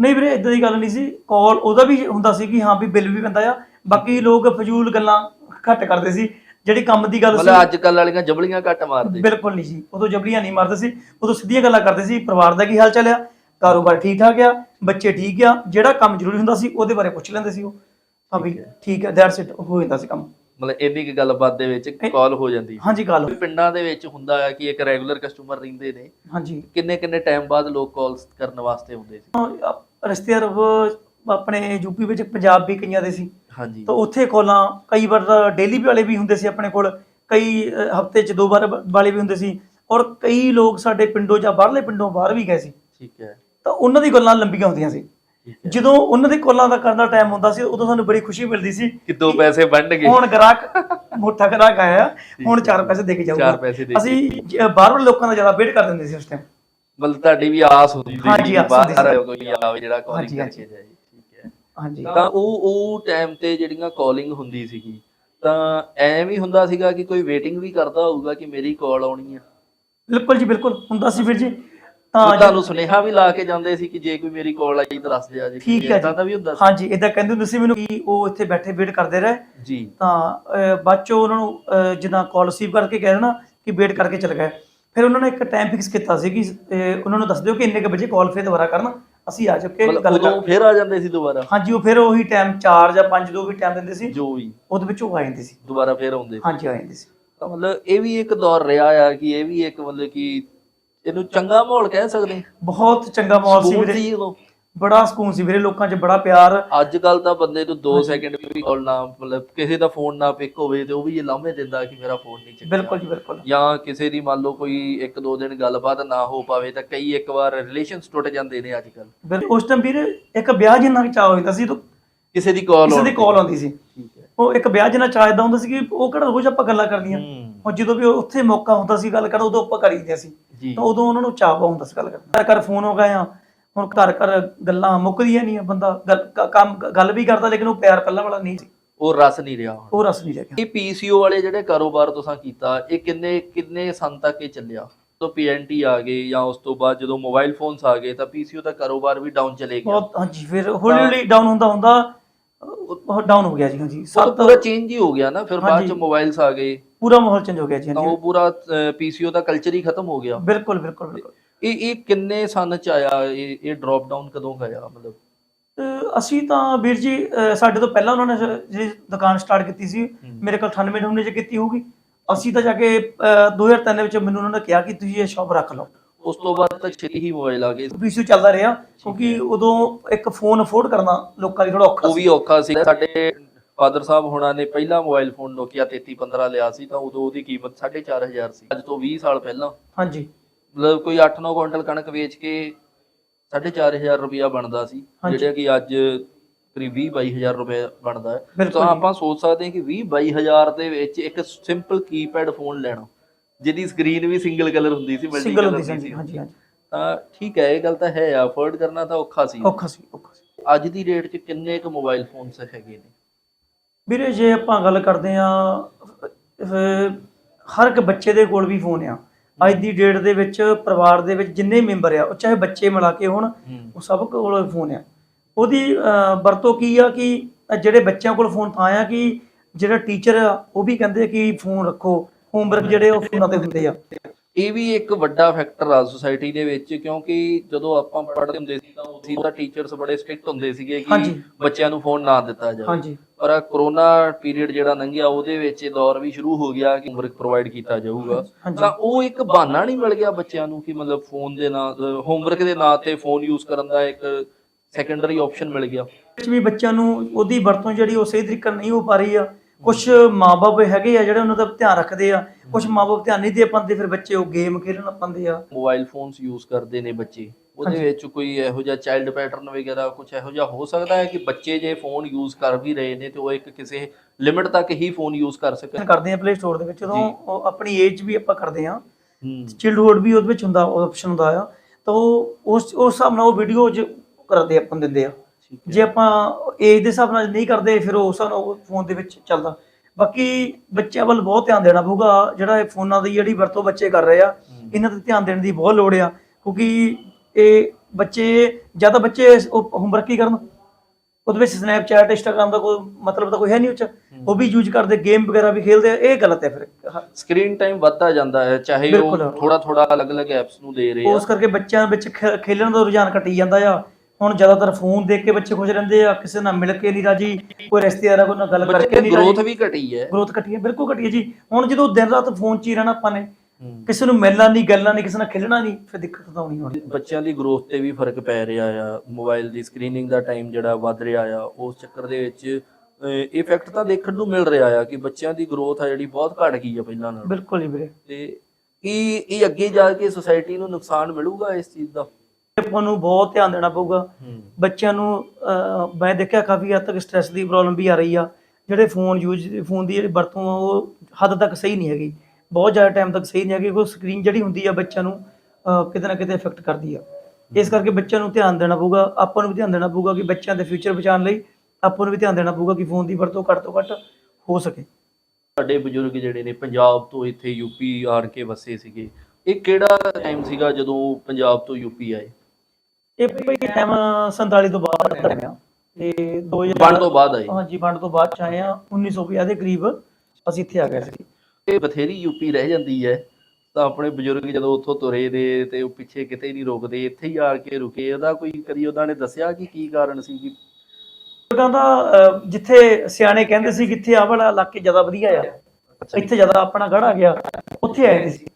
ਨਹੀਂ ਵੀਰੇ ਇਦਾਂ ਦੀ ਗੱਲ ਨਹੀਂ ਸੀ। ਕਾਲ ਉਹਦਾ ਵੀ ਹੁੰਦਾ ਸੀ ਕਿ ਹਾਂ ਵੀ ਬਿੱਲ ਵੀ ਪੈਂਦਾ ਆ। ਬਾਕੀ ਲੋਕ ਫਜ਼ੂਲ ਗੱਲਾਂ ਘੱਟ ਕਰਦੇ ਸੀ। ਜਿਹੜੀ ਕੰਮ ਦੀ ਗੱਲ ਮਤਲਬ ਸੀ ਅੱਜ ਕੱਲ ਵਾਲੀਆਂ ਜਬਲੀਆਂ ਘੱਟ ਮਾਰਦੇ। ਬਿਲਕੁਲ ਨਹੀਂ ਸੀ ਉਦੋਂ ਜਬਲੀਆਂ ਨਹੀਂ ਮਾਰਦੇ ਸੀ। ਉਦੋਂ ਸਿੱਧੀਆਂ ਗੱਲਾਂ ਕਰਦੇ ਸੀ ਪਰਿਵਾਰ ਦਾ ਕੀ ਹਾਲ ਚਾਲ ਆ? ਕਾਰੋਬਾਰ ਠੀਕ ਠਾਕ ਆ? ਬੱਚੇ ਠੀਕ ਆ? ਜਿਹੜਾ ਕੰਮ ਜ਼ਰੂਰੀ ਹੁੰਦਾ ਸੀ ਉਹਦੇ ਬਾਰੇ ਪੁੱਛ ਲੈਂਦੇ ਸੀ ਉਹ। ਹਾਂ। ਵੀ ਠੀਕ ਹੈ ਦੈਟਸ ਇਟ ਹੋ ਜਾਂਦਾ ਸੀ ਕੰਮ। ਮਤਲਬ ਇੰਨੀ ਕੁ ਗੱਲਬਾਤ ਦੇ ਵਿੱਚ ਕਾਲ ਹੋ ਜਾਂਦੀ। ਹਾਂਜੀ ਗੱਲ। ਪਿੰਡਾਂ ਦੇ ਵਿੱਚ ਹੁੰਦਾ ਹੈ ਕਿ ਇੱਕ ਰੈਗੂਲਰ ਕਸਟਮਰ ਰਹਿੰਦੇ ਨੇ। ਹਾਂਜੀ। ਕਿੰਨੇ ਕਿੰਨੇ ਟਾਈਮ ਬਾਅਦ ਲੋਕ ਕਾਲਸ ਕਰਨ ਵਾਸਤੇ ਹੁੰਦੇ ਸੀ? ਰਿਸ਼ਤੇਦਾਰ ਉਹ ਆਪਣੇ ਯੂਪੀ ਵਿੱਚ ਪੰਜਾਬ ਵੀ ਕਈਆਂ ਦੇ ਸੀ। ਹਾਂਜੀ। ਤਾਂ ਉੱਥੇ ਕਾਲਾਂ ਕਈ ਵਾਰ ਡੇਲੀ ਵਾਲੇ ਵੀ ਹੁੰਦੇ ਸੀ ਆਪਣੇ ਕੋਲ ਕਈ ਹਫ਼ਤੇ 'ਚ ਦੋ ਵਾਰ ਵਾਲੇ ਵੀ ਹੁੰਦੇ ਸੀ। ਔਰ ਕਈ ਲੋਕ ਸਾਡੇ ਪਿੰਡੋਂ ਜਾਂ ਬਾਹਰਲੇ ਪਿੰਡੋਂ ਬਾਹਰ ਵੀ ਗਏ ਸੀ। ਠੀਕ ਹੈ। ਤਾਂ ਉਹਨਾਂ ਦੀ ਗੱਲਾਂ ਲੰਬੀਆਂ ਹੁੰਦੀਆਂ ਸੀ। ਹੈ ਜਦੋਂ ਉਹਨਾਂ ਦੇ ਕਾਲਾਂ ਦਾ ਕਰਨ ਦਾ ਟਾਈਮ ਹੁੰਦਾ ਸੀ ਉਦੋਂ ਸਾਨੂੰ ਬੜੀ ਖੁਸ਼ੀ ਮਿਲਦੀ ਸੀ ਕਿ ਦੋ ਪੈਸੇ ਵੰਡ ਗਏ। ਹੁਣ ਗ੍ਰਾਹਕ ਮੋਟਾ ਗ੍ਰਾਹਕ ਆਇਆ ਹੁਣ ਚਾਰ ਪੈਸੇ ਦੇ ਕੇ ਜਾਊਗਾ। ਚਾਰ ਪੈਸੇ ਦੇ। ਅਸੀਂ ਬਾਹਰ ਲੋਕਾਂ ਦਾ ਜ਼ਿਆਦਾ ਵੇਟ ਕਰ ਦਿੰਦੇ ਸੀ ਉਸ ਟਾਈਮ ਮਤਲਬ ਤੁਹਾਡੀ ਵੀ ਆਸ ਹੁੰਦੀ ਸੀ ਬਾਹਰ। ਕੋਈ ਆਵੇ ਜਿਹੜਾ ਕਾਲਿੰਗ। ਕਰਕੇ ਜਾਏ। ਠੀਕ ਹੈ। ਹਾਂਜੀ। ਤਾਂ ਉਹ ਉਹ ਟਾਈਮ ਤੇ ਜਿਹੜੀਆਂ ਕਾਲਿੰਗ ਹੁੰਦੀ ਸੀਗੀ ਤਾਂ ਐਂ ਵੀ ਹੁੰਦਾ ਸੀਗਾ ਕਿ ਕੋਈ ਵੇਟਿੰਗ ਵੀ ਕਰਦਾ ਹੋਊਗਾ ਕਿ ਮੇਰੀ ਕਾਲ ਆਉਣੀ ਆ? ਬਿਲਕੁਲ ਜੀ ਬਿਲਕੁਲ। ਹੁੰਦਾ ਸੀ ਵੀਰ ਜੀ। ਉਹ ਤਾਂ ਤੁਹਾਨੂੰ ਸੁਨੇਹਾ ਵੀ ਲਾ ਕੇ ਜਾਂਦੇ ਸੀ ਕਿ ਜੇ ਕੋਈ ਮੇਰੀ ਕਾਲ ਆਈ ਤਾਂ ਦੱਸ ਦਿਆ ਜੀ ਠੀਕ ਹੈ ਜੀ। ਦਾ ਵੀ ਹੁੰਦਾ ਸੀ ਹਾਂਜੀ ਇਦਾਂ ਕਹਿੰਦੇ ਹੁੰਦੇ ਸੀ ਮੈਨੂੰ ਕਿ ਉਹ ਇੱਥੇ ਬੈਠੇ ਵੇਟ ਕਰਦੇ ਰਹੇ। ਜੀ। ਤਾਂ ਬਾਅਦ ਚੋਂ ਉਹਨਾਂ ਨੂੰ ਜਿੱਦਾਂ ਕਾਲ ਰਿਸੀਵ ਕਰਕੇ ਕਹਿ ਦੇਣਾ ਕਿ ਵੇਟ ਕਰਕੇ ਚਲੇ ਗਏ। ਫਿਰ ਉਹਨਾਂ ਨੇ ਇੱਕ ਟਾਈਮ ਫਿਕਸ ਕੀਤਾ ਸੀ ਕਿ ਉਹਨਾਂ ਨੂੰ ਦੱਸ ਦਿਓ ਕਿ ਇੰਨੇ ਕੁ ਵਜੇ ਕਾਲ ਫਿਰ ਦੁਬਾਰਾ ਕਰਨ। ਅਸੀਂ ਆ ਚੁੱਕੇ ਗੱਲ ਕਰ ਫਿਰ ਆ ਜਾਂਦੇ ਸੀ ਦੁਬਾਰਾ? ਹਾਂਜੀ ਉਹ ਫਿਰ ਉਹੀ ਟਾਈਮ 4 ਜਾਂ 5 ਦੋ ਵੀ ਟਾਈਮ ਦਿੰਦੇ ਸੀ ਜੋ ਵੀ। ਉਹਦੇ ਵਿੱਚ ਉਹ ਆ ਜਾਂਦੇ ਸੀ। ਦੁਬਾਰਾ ਫਿਰ ਆਉਂਦੇ ਹਾਂਜੀ ਆ ਜਾਂਦੇ ਸੀ। ਤਾਂ ਮਤਲਬ ਇਹ ਵੀ ਇੱਕ ਦੌਰ ਰਿਹਾ ਆ ਕਿ ਇਹ ਵੀ ਇੱਕ ਮਤਲਬ ਕਿ ਇਹਨੂੰ ਚੰਗਾ ਮਾਹੌਲ ਕਹਿ ਸਕਦੇ ਹਾਂ। ਬਹੁਤ ਚੰਗਾ ਮਾਹੌਲ ਸੀ ਵੀਰੇ। ਸੀ ਉਦੋਂ। ਬੜਾ ਸਕੂਨ ਸੀ ਵੀਰੇ ਲੋਕਾਂ 'ਚ ਬੜਾ ਪਿਆਰ। ਅੱਜ ਕੱਲ ਤਾਂ ਬੰਦੇ ਨੂੰ 2 ਸੈਕਿੰਡ ਵੀ ਕਾਲ ਨਾ ਮਤਲਬ ਕਿਸੇ ਦਾ ਫੋਨ ਨਾ ਪਿਕ ਹੋਵੇ ਤੇ ਉਹ ਵੀ ਇਹ ਲਾਮੇ ਦਿੰਦਾ ਕਿ ਮੇਰਾ ਫੋਨ ਨਹੀਂ ਚੱਕਿਆ। ਬਿਲਕੁਲ ਜੀ ਬਿਲਕੁਲ। ਜਾਂ ਕਿਸੇ ਦੀ ਮੰਨ ਲਓ ਕੋਈ ਇੱਕ ਦੋ ਦਿਨ ਗੱਲਬਾਤ ਨਾ ਹੋ ਪਾਵੇ ਤਾਂ ਕਈ ਇੱਕ ਵਾਰ ਰਿਲੇਸ਼ਨਸ ਟੁੱਟ ਜਾਂਦੇ ਨੇ ਅੱਜ ਕੱਲ ਬਿਲਕੁਲ। ਉਸ ਟਾਈਮ ਵੀਰੇ ਇੱਕ ਵਿਆਹ ਜਿੰਨਾ ਚਾਹ ਹੋਈਦਾ ਸੀ ਤਾਂ ਕਿਸੇ ਦੀ ਕਾਲ ਕਿਸੇ ਦੀ ਕਾਲ ਆਉਂਦੀ ਸੀ। ਠੀਕ ਹੈ। ਉਹ ਇੱਕ ਵਿਆਹ ਜਿੰਨਾ ਚਾਹ ਇਦਾਂ ਹੁੰਦਾ ਸੀ ਕਿ ਉਹ ਕਿਹੜਾ ਰੋਜ਼ ਆਪਾਂ ਗੱਲਾਂ ਕਰਦੀਆਂ ਹੂੰ। ਉਹ ਜਦੋਂ ਵੀ ਉੱਥੇ ਮੌਕਾ ਹੁੰਦਾ ਸੀ ਗੱਲ ਕਰਨ ਉਦੋਂ ਆਪਾਂ ਕਰੀਦੇ ਸੀ। ਤਾਂ ਉਦੋਂ ਉਹਨਾਂ ਨੂੰ ਚਾਹ ਹੁੰਦਾ ਸੀ ਗੱਲ ਕਰਨ। ਦਾ ਘਰ ਫੋਨ ਹੋ ਗਏ ਆ। ਹੁਣ ਘਰ ਘਰ ਗੱਲਾਂ ਮੁੱਕਦੀਆਂ ਨਹੀਂ ਆ ਬੰਦਾ ਕੰਮ ਗੱਲ ਵੀ ਕਰਦਾ ਲੇਕਿਨ ਉਹ ਪਿਆਰ ਪਹਿਲਾਂ ਵਾਲਾ ਨਹੀਂ ਸੀ। ਉਹ ਰਸ ਨਹੀਂ ਰਿਹਾ ਹੁਣ। ਉਹ ਰਸ ਨਹੀਂ ਰਹਿ। ਗਿਆ ਇਹ ਪੀਸੀਓ ਵਾਲੇ ਜਿਹੜੇ ਕਾਰੋਬਾਰ ਤੁਸੀਂ ਕੀਤਾ ਇਹ ਕਿੰਨੇ ਕਿੰਨੇ ਸੰਨ ਤੱਕ ਇਹ ਚੱਲਿਆ? ਤੋਂ ਪੀਐਨਟੀ ਆ ਗਏ ਜਾਂ ਉਸ ਤੋਂ ਬਾਅਦ ਜਦੋਂ ਮੋਬਾਈਲ ਫੋਨਸ ਆ ਗਏ ਤਾਂ ਪੀਸੀਓ ਦਾ ਕਾਰੋਬਾਰ ਵੀ ਡਾਊਨ ਚਲੇ ਗਿਆ। ਬਹੁਤ ਹਾਂਜੀ ਫਿਰ ਹੌਲੀ ਹੌਲੀ ਡਾਊਨ ਹੁੰਦਾ ਹੁੰਦਾ ਉਹ ਡਾਊਨ ਹੋ ਗਿਆ ਜੀ ਹਾਂਜੀ। ਸੱਤ ਪੂਰਾ ਚੇਂਜ ਹੀ ਹੋ ਗਿਆ ਨਾ ਫਿਰ ਬਾਅਦ ਚ। ਮੋਬਾਈਲਸ ਆ ਗਏ। ਪੂਰਾ ਮਾਹੌਲ ਚੇਂਜ ਹੋ ਗਿਆ ਜੀ ਤਾਂ ਹਾਂਜੀ। ਉਹ ਪੂਰਾ ਪੀਸੀਓ ਦਾ ਕਲਚਰ ਹੀ ਖਤਮ ਹੋ ਗਿਆ। ਬਿਲਕੁਲ ਬਿਲਕੁਲ ਬਿਲਕੁਲ। ਇਹ ਇਹ ਕਿੰਨੇ ਸੰਨ ਚ ਆਇਆ ਇਹ ਇਹ ਡ੍ਰੌਪ ਡਾਊਨ ਕਦੋਂ ਗਿਆ ਮਤਲਬ? ਅਸੀਂ ਤਾਂ ਵੀਰ ਜੀ ਸਾਡੇ ਤੋਂ ਪਹਿਲਾਂ ਉਹਨਾਂ ਨੇ ਜ- ਜਿਹੜੀ ਦੁਕਾਨ ਸਟਾਰਟ ਕੀਤੀ ਸੀ ਮੇਰੇ ਕੋਲ 98 99 ਚ ਕੀਤੀ ਹੋਊਗੀ। ਅਸੀਂ ਤਾਂ ਜਾ ਕੇ ਅਹ 2003 ਵਿੱਚ ਮੈਨੂੰ ਉਹਨਾਂ ਨੇ ਕਿਹਾ ਕਿ ਤੁਸੀਂ ਇਹ ਸ਼ਾਪ ਰੱਖ ਲਓ। ਉਸ ਤੋਂ ਬਾਅਦ ਤਾਂ ਛੇਤੀ ਹੀ ਮੋਬਾਈਲ ਆ ਗਏ। ਪੀਸੀ ਚੱਲਦਾ ਰਿਹਾ ਕਿਉਂਕਿ ਉਦੋਂ ਇੱਕ ਫੋਨ ਅਫੋਰਡ ਕਰਨਾ ਲੋਕਾਂ ਲਈ ਥੋੜਾ ਔਖਾ ਉਹ ਵੀ ਔਖਾ ਸੀ। ਸਾਡੇ ਫਾਦਰ ਸਾਹਿਬ ਹੋਣਾ ਨੇ ਪਹਿਲਾ ਮੋਬਾਈਲ ਫੋਨ ਨੋਕੀਆ 3315 ਲਿਆ ਸੀ ਤਾਂ ਉਦੋਂ ਉਹਦੀ ਕੀਮਤ 4500 ਸੀ। ਅੱਜ ਤੋਂ 20 ਸਾਲ ਪਹਿਲਾਂ। ਹਾਂਜੀ। ਮਤਲਬ ਕੋਈ 8-9 ਕੁਇੰਟਲ ਕਣਕ ਵੇਚ ਕੇ 4500 ਰੁਪਇਆ ਬਣਦਾ ਸੀ। ਜਿਹੜਾ ਕਿ ਅੱਜ ਕਰੀਬ 20-22000 ਰੁਪਏ ਬਣਦਾ ਹੈ। ਤਾਂ। ਆਪਾਂ ਸੋਚ ਸਕਦੇ ਹਾਂ ਕਿ 20-22000 ਦੇ ਵਿੱਚ ਇੱਕ ਸਿੰਪਲ ਕੀਪੈਡ ਫੋਨ ਲੈਣਾ। ਜਿਹਦੀ ਸਕਰੀਨ ਵੀ ਸਿੰਗਲ ਕਲਰ ਹੁੰਦੀ ਸੀ ਮਲਟੀ ਸਿੰਗਲ ਕਲਰ ਹੁੰਦੀ ਸੀ ਹਾਂਜੀ ਹਾਂਜੀ। ਤਾਂ ਠੀਕ ਹੈ ਇਹ ਗੱਲ ਤਾਂ ਹੈ ਅਫੋਰਡ ਕਰਨਾ ਤਾਂ ਔਖਾ ਸੀ। ਔਖਾ ਸੀ ਔਖਾ ਸੀ। ਅੱਜ ਦੀ ਡੇਟ 'ਚ ਕਿੰਨੇ ਕੁ ਮੋਬਾਈਲ ਫੋਨਸ ਹੈਗੇ ਨੇ? ਵੀਰੇ ਜੇ ਆਪਾਂ ਗੱਲ ਕਰਦੇ ਆ ਹਰ ਇੱਕ ਬੱਚੇ ਦੇ ਕੋਲ ਵੀ ਫੋਨ ਆ। ਅੱਜ ਦੀ ਡੇਟ ਦੇ ਵਿੱਚ ਪਰਿਵਾਰ ਦੇ ਵਿੱਚ ਜਿੰਨੇ ਮੈਂਬਰ ਆ ਉਹ ਚਾਹੇ ਬੱਚੇ ਮਿਲਾ ਕੇ ਹੋਣ ਉਹ ਸਭ ਕੋਲ ਫੋਨ ਆ। ਉਹਦੀ ਵਰਤੋਂ ਕੀ ਆ ਕਿ ਜਿਹੜੇ ਬੱਚਿਆਂ ਕੋਲ ਫੋਨ ਤਾਂ ਆ ਕਿ ਜਿਹੜਾ ਟੀਚਰ ਆ ਉਹ ਵੀ ਕਹਿੰਦੇ ਕਿ ਫੋਨ ਰੱਖੋ। ਹੋਮਵਰਕ ਜਿਹੜੇ ਉਹ ਫੋਨਾਂ ਤੇ ਹੁੰਦੇ ਆ। ਇਹ ਵੀ ਇੱਕ ਵੱਡਾ ਫੈਕਟਰ ਆ ਸੋਸਾਇਟੀ ਦੇ ਵਿੱਚ ਕਿਉਂਕਿ ਜਦੋਂ ਆਪਾਂ ਪੜ੍ਹਦੇ ਹੁੰਦੇ ਸੀ ਤਾਂ ਉਸੇ ਦਾ ਟੀਚਰਸ ਬੜੇ ਸਟ੍ਰਿਕਟ ਹੁੰਦੇ ਸੀਗੇ ਕਿ। ਬੱਚਿਆਂ ਨੂੰ ਫੋਨ ਨਾ ਦਿੱਤਾ ਜਾਵੇ। ਹਾਂਜੀ। ਪਰ ਆਹ ਕਰੋਨਾ ਪੀਰੀਅਡ ਜਿਹੜਾ ਲੰਘਿਆ ਉਹਦੇ ਵਿੱਚ ਇਹ ਦੌਰ ਵੀ ਸ਼ੁਰੂ ਹੋ ਗਿਆ ਕਿ ਹੋਮਵਰਕ ਪ੍ਰੋਵਾਈਡ ਕੀਤਾ ਜਾਊਗਾ। ਤਾਂ ਉਹ ਇੱਕ ਬਹਾਨਾ ਨਹੀਂ ਮਿਲ ਗਿਆ ਬੱਚਿਆਂ ਨੂੰ ਕਿ ਮਤਲਬ ਫੋਨ ਦੇ ਨਾਂ ਹੋਮਵਰਕ ਦੇ ਨਾਂ ਤੇ ਫੋਨ ਯੂਜ਼ ਕਰਨ ਦਾ ਇੱਕ ਸੈਕੰਡਰੀ ਆਪਸ਼ਨ ਮਿਲ ਗਿਆ। ਵਿੱਚ ਵੀ ਬੱਚਿਆਂ ਨੂੰ ਉਹਦੀ ਵਰਤੋਂ ਜਿਹੜੀ ਉਹ ਸਹੀ ਤਰੀਕੇ ਨਾਲ ਨਹੀਂ ਹੋ ਪਾ ਰਹੀ ਆ। ਕੁਝ ਮਾਪੇ ਹੈਗੇ ਆ ਜਿਹੜੇ ਉਹਨਾਂ ਦਾ ਧਿਆਨ ਰੱਖਦੇ ਆ ਕੁਝ ਮਾਪੇ ਧਿਆਨ ਨਹੀਂ ਦੇ ਪਾਉਂਦੇ ਫਿਰ ਬੱਚੇ ਉਹ ਗੇਮ ਖੇਲਣ ਪਾਉਂਦੇ ਆ। ਮੋਬਾਈਲ ਫੋਨਸ ਯੂਜ਼ ਕਰਦੇ ਨੇ ਬੱਚੇ। ਉਹਦੇ ਵਿੱਚ ਕੋਈ ਇਹੋ ਜਿਹਾ ਚਾਈਲਡ ਪੈਟਰਨ ਵਗੈਰਾ ਕੁਝ ਇਹੋ ਜਿਹਾ ਹੋ ਸਕਦਾ ਹੈ ਕਿ ਬੱਚੇ ਜੇ ਫੋਨ ਯੂਜ਼ ਕਰ ਵੀ ਰਹੇ ਨੇ ਤੇ ਉਹ ਇੱਕ ਕਿਸੇ ਲਿਮਿਟ ਤੱਕ ਹੀ ਫੋਨ ਯੂਜ਼ ਕਰ ਸਕਣ? ਕਰਦੇ ਆ ਪਲੇ ਸਟੋਰ ਦੇ ਵਿੱਚ ਜਦੋਂ ਉਹ ਆਪਣੀ ਏਜ ਵੀ ਆਪਾਂ ਕਰਦੇ ਆ ਚਿਲਡਹੂਡ ਵੀ ਉਹਦੇ ਵਿੱਚ ਹੁੰਦਾ ਆਪਸ਼ਨ ਹੁੰਦਾ ਆ ਤਾਂ ਉਹ ਉਸ ਉਸ ਹਿਸਾਬ ਨਾਲ ਉਹ ਵੀਡੀਓ ਜ ਕਰਦੇ ਆਪਾਂ ਦਿੰਦੇ ਆ। ਜੇ ਆਪਾਂ ਏਜ ਦੇ ਹਿਸਾਬ ਨਾਲ ਨਹੀਂ ਕਰਦੇ ਫਿਰ ਉਸ ਨਾਲ ਫੋਨ ਦੇ ਵਿੱਚ ਚੱਲਦਾ। ਬਾਕੀ ਬੱਚਿਆਂ ਵੱਲ ਬਹੁਤ ਧਿਆਨ ਦੇਣਾ ਪਊਗਾ ਜਿਹੜਾ ਇਹ ਫੋਨਾਂ ਦੀ ਜਿਹੜੀ ਵਰਤੋਂ ਬੱਚੇ ਕਰ ਰਹੇ ਆ ਇਹਨਾਂ ਤੇ ਧਿਆਨ ਦੇਣ ਦੀ ਬਹੁਤ ਲੋੜ ਆ ਕਿਉਂਕਿ ਇਹ ਬੱਚੇ ਜਾਂ ਤਾਂ ਬੱਚੇ ਹੋਮਵਰਕ ਹੀ ਕਰਨ। ਉਹਦੇ ਵਿੱਚ ਸਨੈਪਚੈਟ ਇੰਸਟਾਗ੍ਰam ਦਾ ਕੋਈ ਮਤਲਬ ਤਾਂ ਕੋਈ ਹੈ ਨਹੀਂ ਉੱਚ ਉਹ ਵੀ ਯੂਜ਼ ਕਰਦੇ ਗੇਮ ਵਗੈਰਾ ਵੀ ਖੇਲਦੇ ਆ ਇਹ ਗਲਤ ਹੈ ਫਿਰ। ਸਕਰੀਨ ਟਾਈਮ ਵੱਧਦਾ ਜਾਂਦਾ ਹੈ ਚਾਹੇ ਉਹ। ਥੋੜਾ ਥੋੜਾ ਅਲੱਗ-ਅਲੱਗ ਐਪਸ ਨੂੰ ਦੇ ਰਹੇ ਆ। ਉਸ ਕਰਕੇ ਬੱਚਿਆਂ ਵਿੱਚ ਖੇਲਣ ਦਾ ਰੁਝਾਨ ਘਟੀ ਜਾਂਦਾ ਆ। ਹੁਣ ਜ਼ਿਆਦਾਤਰ ਫੋਨ ਦੇਖ ਕੇ ਬੱਚੇ ਖੁਸ਼ ਰਹਿੰਦੇ ਆ ਕਿਸੇ ਨਾਲ ਮਿਲ ਕੇ ਨਹੀਂ ਰਾਜੀ ਕੋਈ ਰਿਸ਼ਤੇਦਾਰਾਂ ਕੋਲ ਨਾਲ ਗੱਲ ਕਰਕੇ ਨਹੀਂ ਗਰੋਥ ਰਾਜੀ। ਵੀ ਘਟੀ ਹੈ। ਗਰੋਥ ਘਟੀ ਹੈ ਬਿਲਕੁਲ ਘਟੀ ਹੈ ਜੀ। ਹੁਣ ਜਦੋਂ ਦਿਨ ਰਾਤ ਫੋਨ 'ਚ ਹੀ ਰਹਿਣਾ ਆਪਾਂ ਨੇ। ਕਿਸੇ ਨੂੰ ਮਿਲਣਾ ਨਹੀਂ ਗੱਲਾਂ ਨਹੀਂ ਕਿਸੇ ਨਾਲ ਖੇਲਣਾ ਨਹੀਂ ਫਿਰ ਦਿੱਕਤ ਤਾਂ ਆਉਣੀ ਹੋਣੀ। ਬੱਚਿਆਂ ਦੀ ਗਰੋਥ ਤੇ ਵੀ ਫ਼ਰਕ ਪੈ ਰਿਹਾ ਆ। ਮੋਬਾਈਲ ਦੀ ਸਕਰੀਨਿੰਗ ਦਾ ਟਾਈਮ ਜਿਹੜਾ ਵੱਧ ਰਿਹਾ ਆ ਉਸ ਚੱਕਰ ਦੇ ਵਿੱਚ ਇਫੈਕਟ ਤਾਂ ਦੇਖਣ ਨੂੰ ਮਿਲ ਰਿਹਾ ਆ ਕਿ ਬੱਚਿਆਂ ਦੀ ਗਰੋਥ ਆ ਜਿਹੜੀ ਬਹੁਤ ਘਟ ਗਈ ਆ ਪਹਿਲਾਂ ਨਾਲੋਂ। ਬਿਲਕੁਲ ਹੀ ਵੀਰੇ। ਤੇ ਕੀ ਇਹ ਅੱਗੇ ਜਾ ਕੇ ਸੋਸਾਇਟੀ ਨੂੰ ਨੁਕਸਾਨ ਮਿਲੂਗਾ ਇਸ ਚੀਜ਼ ਦਾ? ਆਪਾਂ ਨੂੰ ਬਹੁਤ ਧਿਆਨ ਦੇਣਾ ਪਊਗਾ। ਬੱਚਿਆਂ ਨੂੰ ਅਹ, ਮੈਂ ਦੇਖਿਆ ਕਾਫੀ ਹੱਦ ਤੱਕ ਸਟ੍ਰੈਸ ਦੀ ਪ੍ਰੋਬਲਮ ਵੀ ਆ ਰਹੀ ਆ। ਜਿਹੜੇ ਫੋਨ ਯੂਜ਼ ਫੋਨ ਦੀ ਜਿਹੜੀ ਵਰਤੋਂ ਆ ਉਹ ਹੱਦ ਤੱਕ ਸਹੀ ਨਹੀਂ ਹੈਗੀ। ਬਹੁਤ ਜ਼ਿਆਦਾ ਟਾਈਮ ਤੱਕ ਸਹੀ ਨਹੀਂ ਹੈਗੀ ਕਿਉਂਕਿ ਸਕਰੀਨ ਜਿਹੜੀ ਹੁੰਦੀ ਆ ਬੱਚਿਆਂ ਨੂੰ ਅਹ, ਕਿਤੇ ਨਾ ਕਿਤੇ ਇਫੈਕਟ ਕਰਦੀ ਆ। ਇਸ ਕਰਕੇ ਬੱਚਿਆਂ ਨੂੰ ਧਿਆਨ ਦੇਣਾ ਪਊਗਾ। ਆਪਾਂ ਨੂੰ ਵੀ ਧਿਆਨ ਦੇਣਾ ਪਊਗਾ ਕਿ ਬੱਚਿਆਂ ਦੇ ਫਿਊਚਰ ਬਚਾਉਣ ਲਈ ਆਪਾਂ ਨੂੰ ਵੀ ਧਿਆਨ ਦੇਣਾ ਪਊਗਾ ਕਿ ਫੋਨ ਦੀ ਵਰਤੋਂ ਘੱਟ ਤੋਂ ਘੱਟ ਹੋ ਸਕੇ। ਸਾਡੇ ਬਜ਼ੁਰਗ ਜਿਹੜੇ ਨੇ ਪੰਜਾਬ ਤੋਂ ਇੱਥੇ ਯੂਪੀ ਆਣ ਕੇ ਵਸੇ ਸੀਗੇ। ਇਹ ਕਿਹੜਾ ਟਾਈਮ ਸੀਗਾ ਜਦੋਂ ਪੰਜਾਬ ਤੋਂ ਯੂਪੀ ਆਏ? ਇਹ ਭਾਈ ਟਾਈਮ 47 ਤੋਂ ਬਾਅਦ ਕਰਿਆ ਤੇ 2000 ਵੰਡ ਤੋਂ ਬਾਅਦ ਆਏ। ਹਾਂਜੀ ਵੰਡ ਤੋਂ ਬਾਅਦ ਚ ਆਏ ਆ। 1950 ਦੇ ਕਰੀਬ ਅਸੀਂ ਇੱਥੇ ਆ ਗਏ ਸੀ। ਇਹ ਬਥੇਰੀ ਯੂਪੀ ਰਹਿ ਜਾਂਦੀ ਹੈ। ਤਾਂ ਆਪਣੇ ਬਜ਼ੁਰਗ ਜਦੋਂ ਉੱਥੋਂ ਤੁਰੇ ਦੇ ਤੇ ਉਹ ਪਿੱਛੇ ਕਿਤੇ ਨਹੀਂ ਰੁਕਦੇ ਇੱਥੇ ਹੀ ਆ ਕੇ ਰੁਕੇ। ਉਹਦਾ ਕੋਈ ਕਦੀ ਉਹਨਾਂ ਨੇ ਦੱਸਿਆ ਕਿ ਕੀ ਕਾਰਨ ਸੀ ਕਿ ਬਜ਼ੁਰਗਾਂ ਦਾ ਜਿੱਥੇ ਸਿਆਣੇ ਕਹਿੰਦੇ ਸੀ ਕਿ ਇੱਥੇ ਆਹ ਵਾਲਾ ਇਲਾਕੇ ਜ਼ਿਆਦਾ ਵਧੀਆ ਆ ਇੱਥੇ ਜ਼ਿਆਦਾ ਆਪਣਾ ਗੜ ਆ ਗਿਆ ਉੱਥੇ ਆਏ ਸੀ।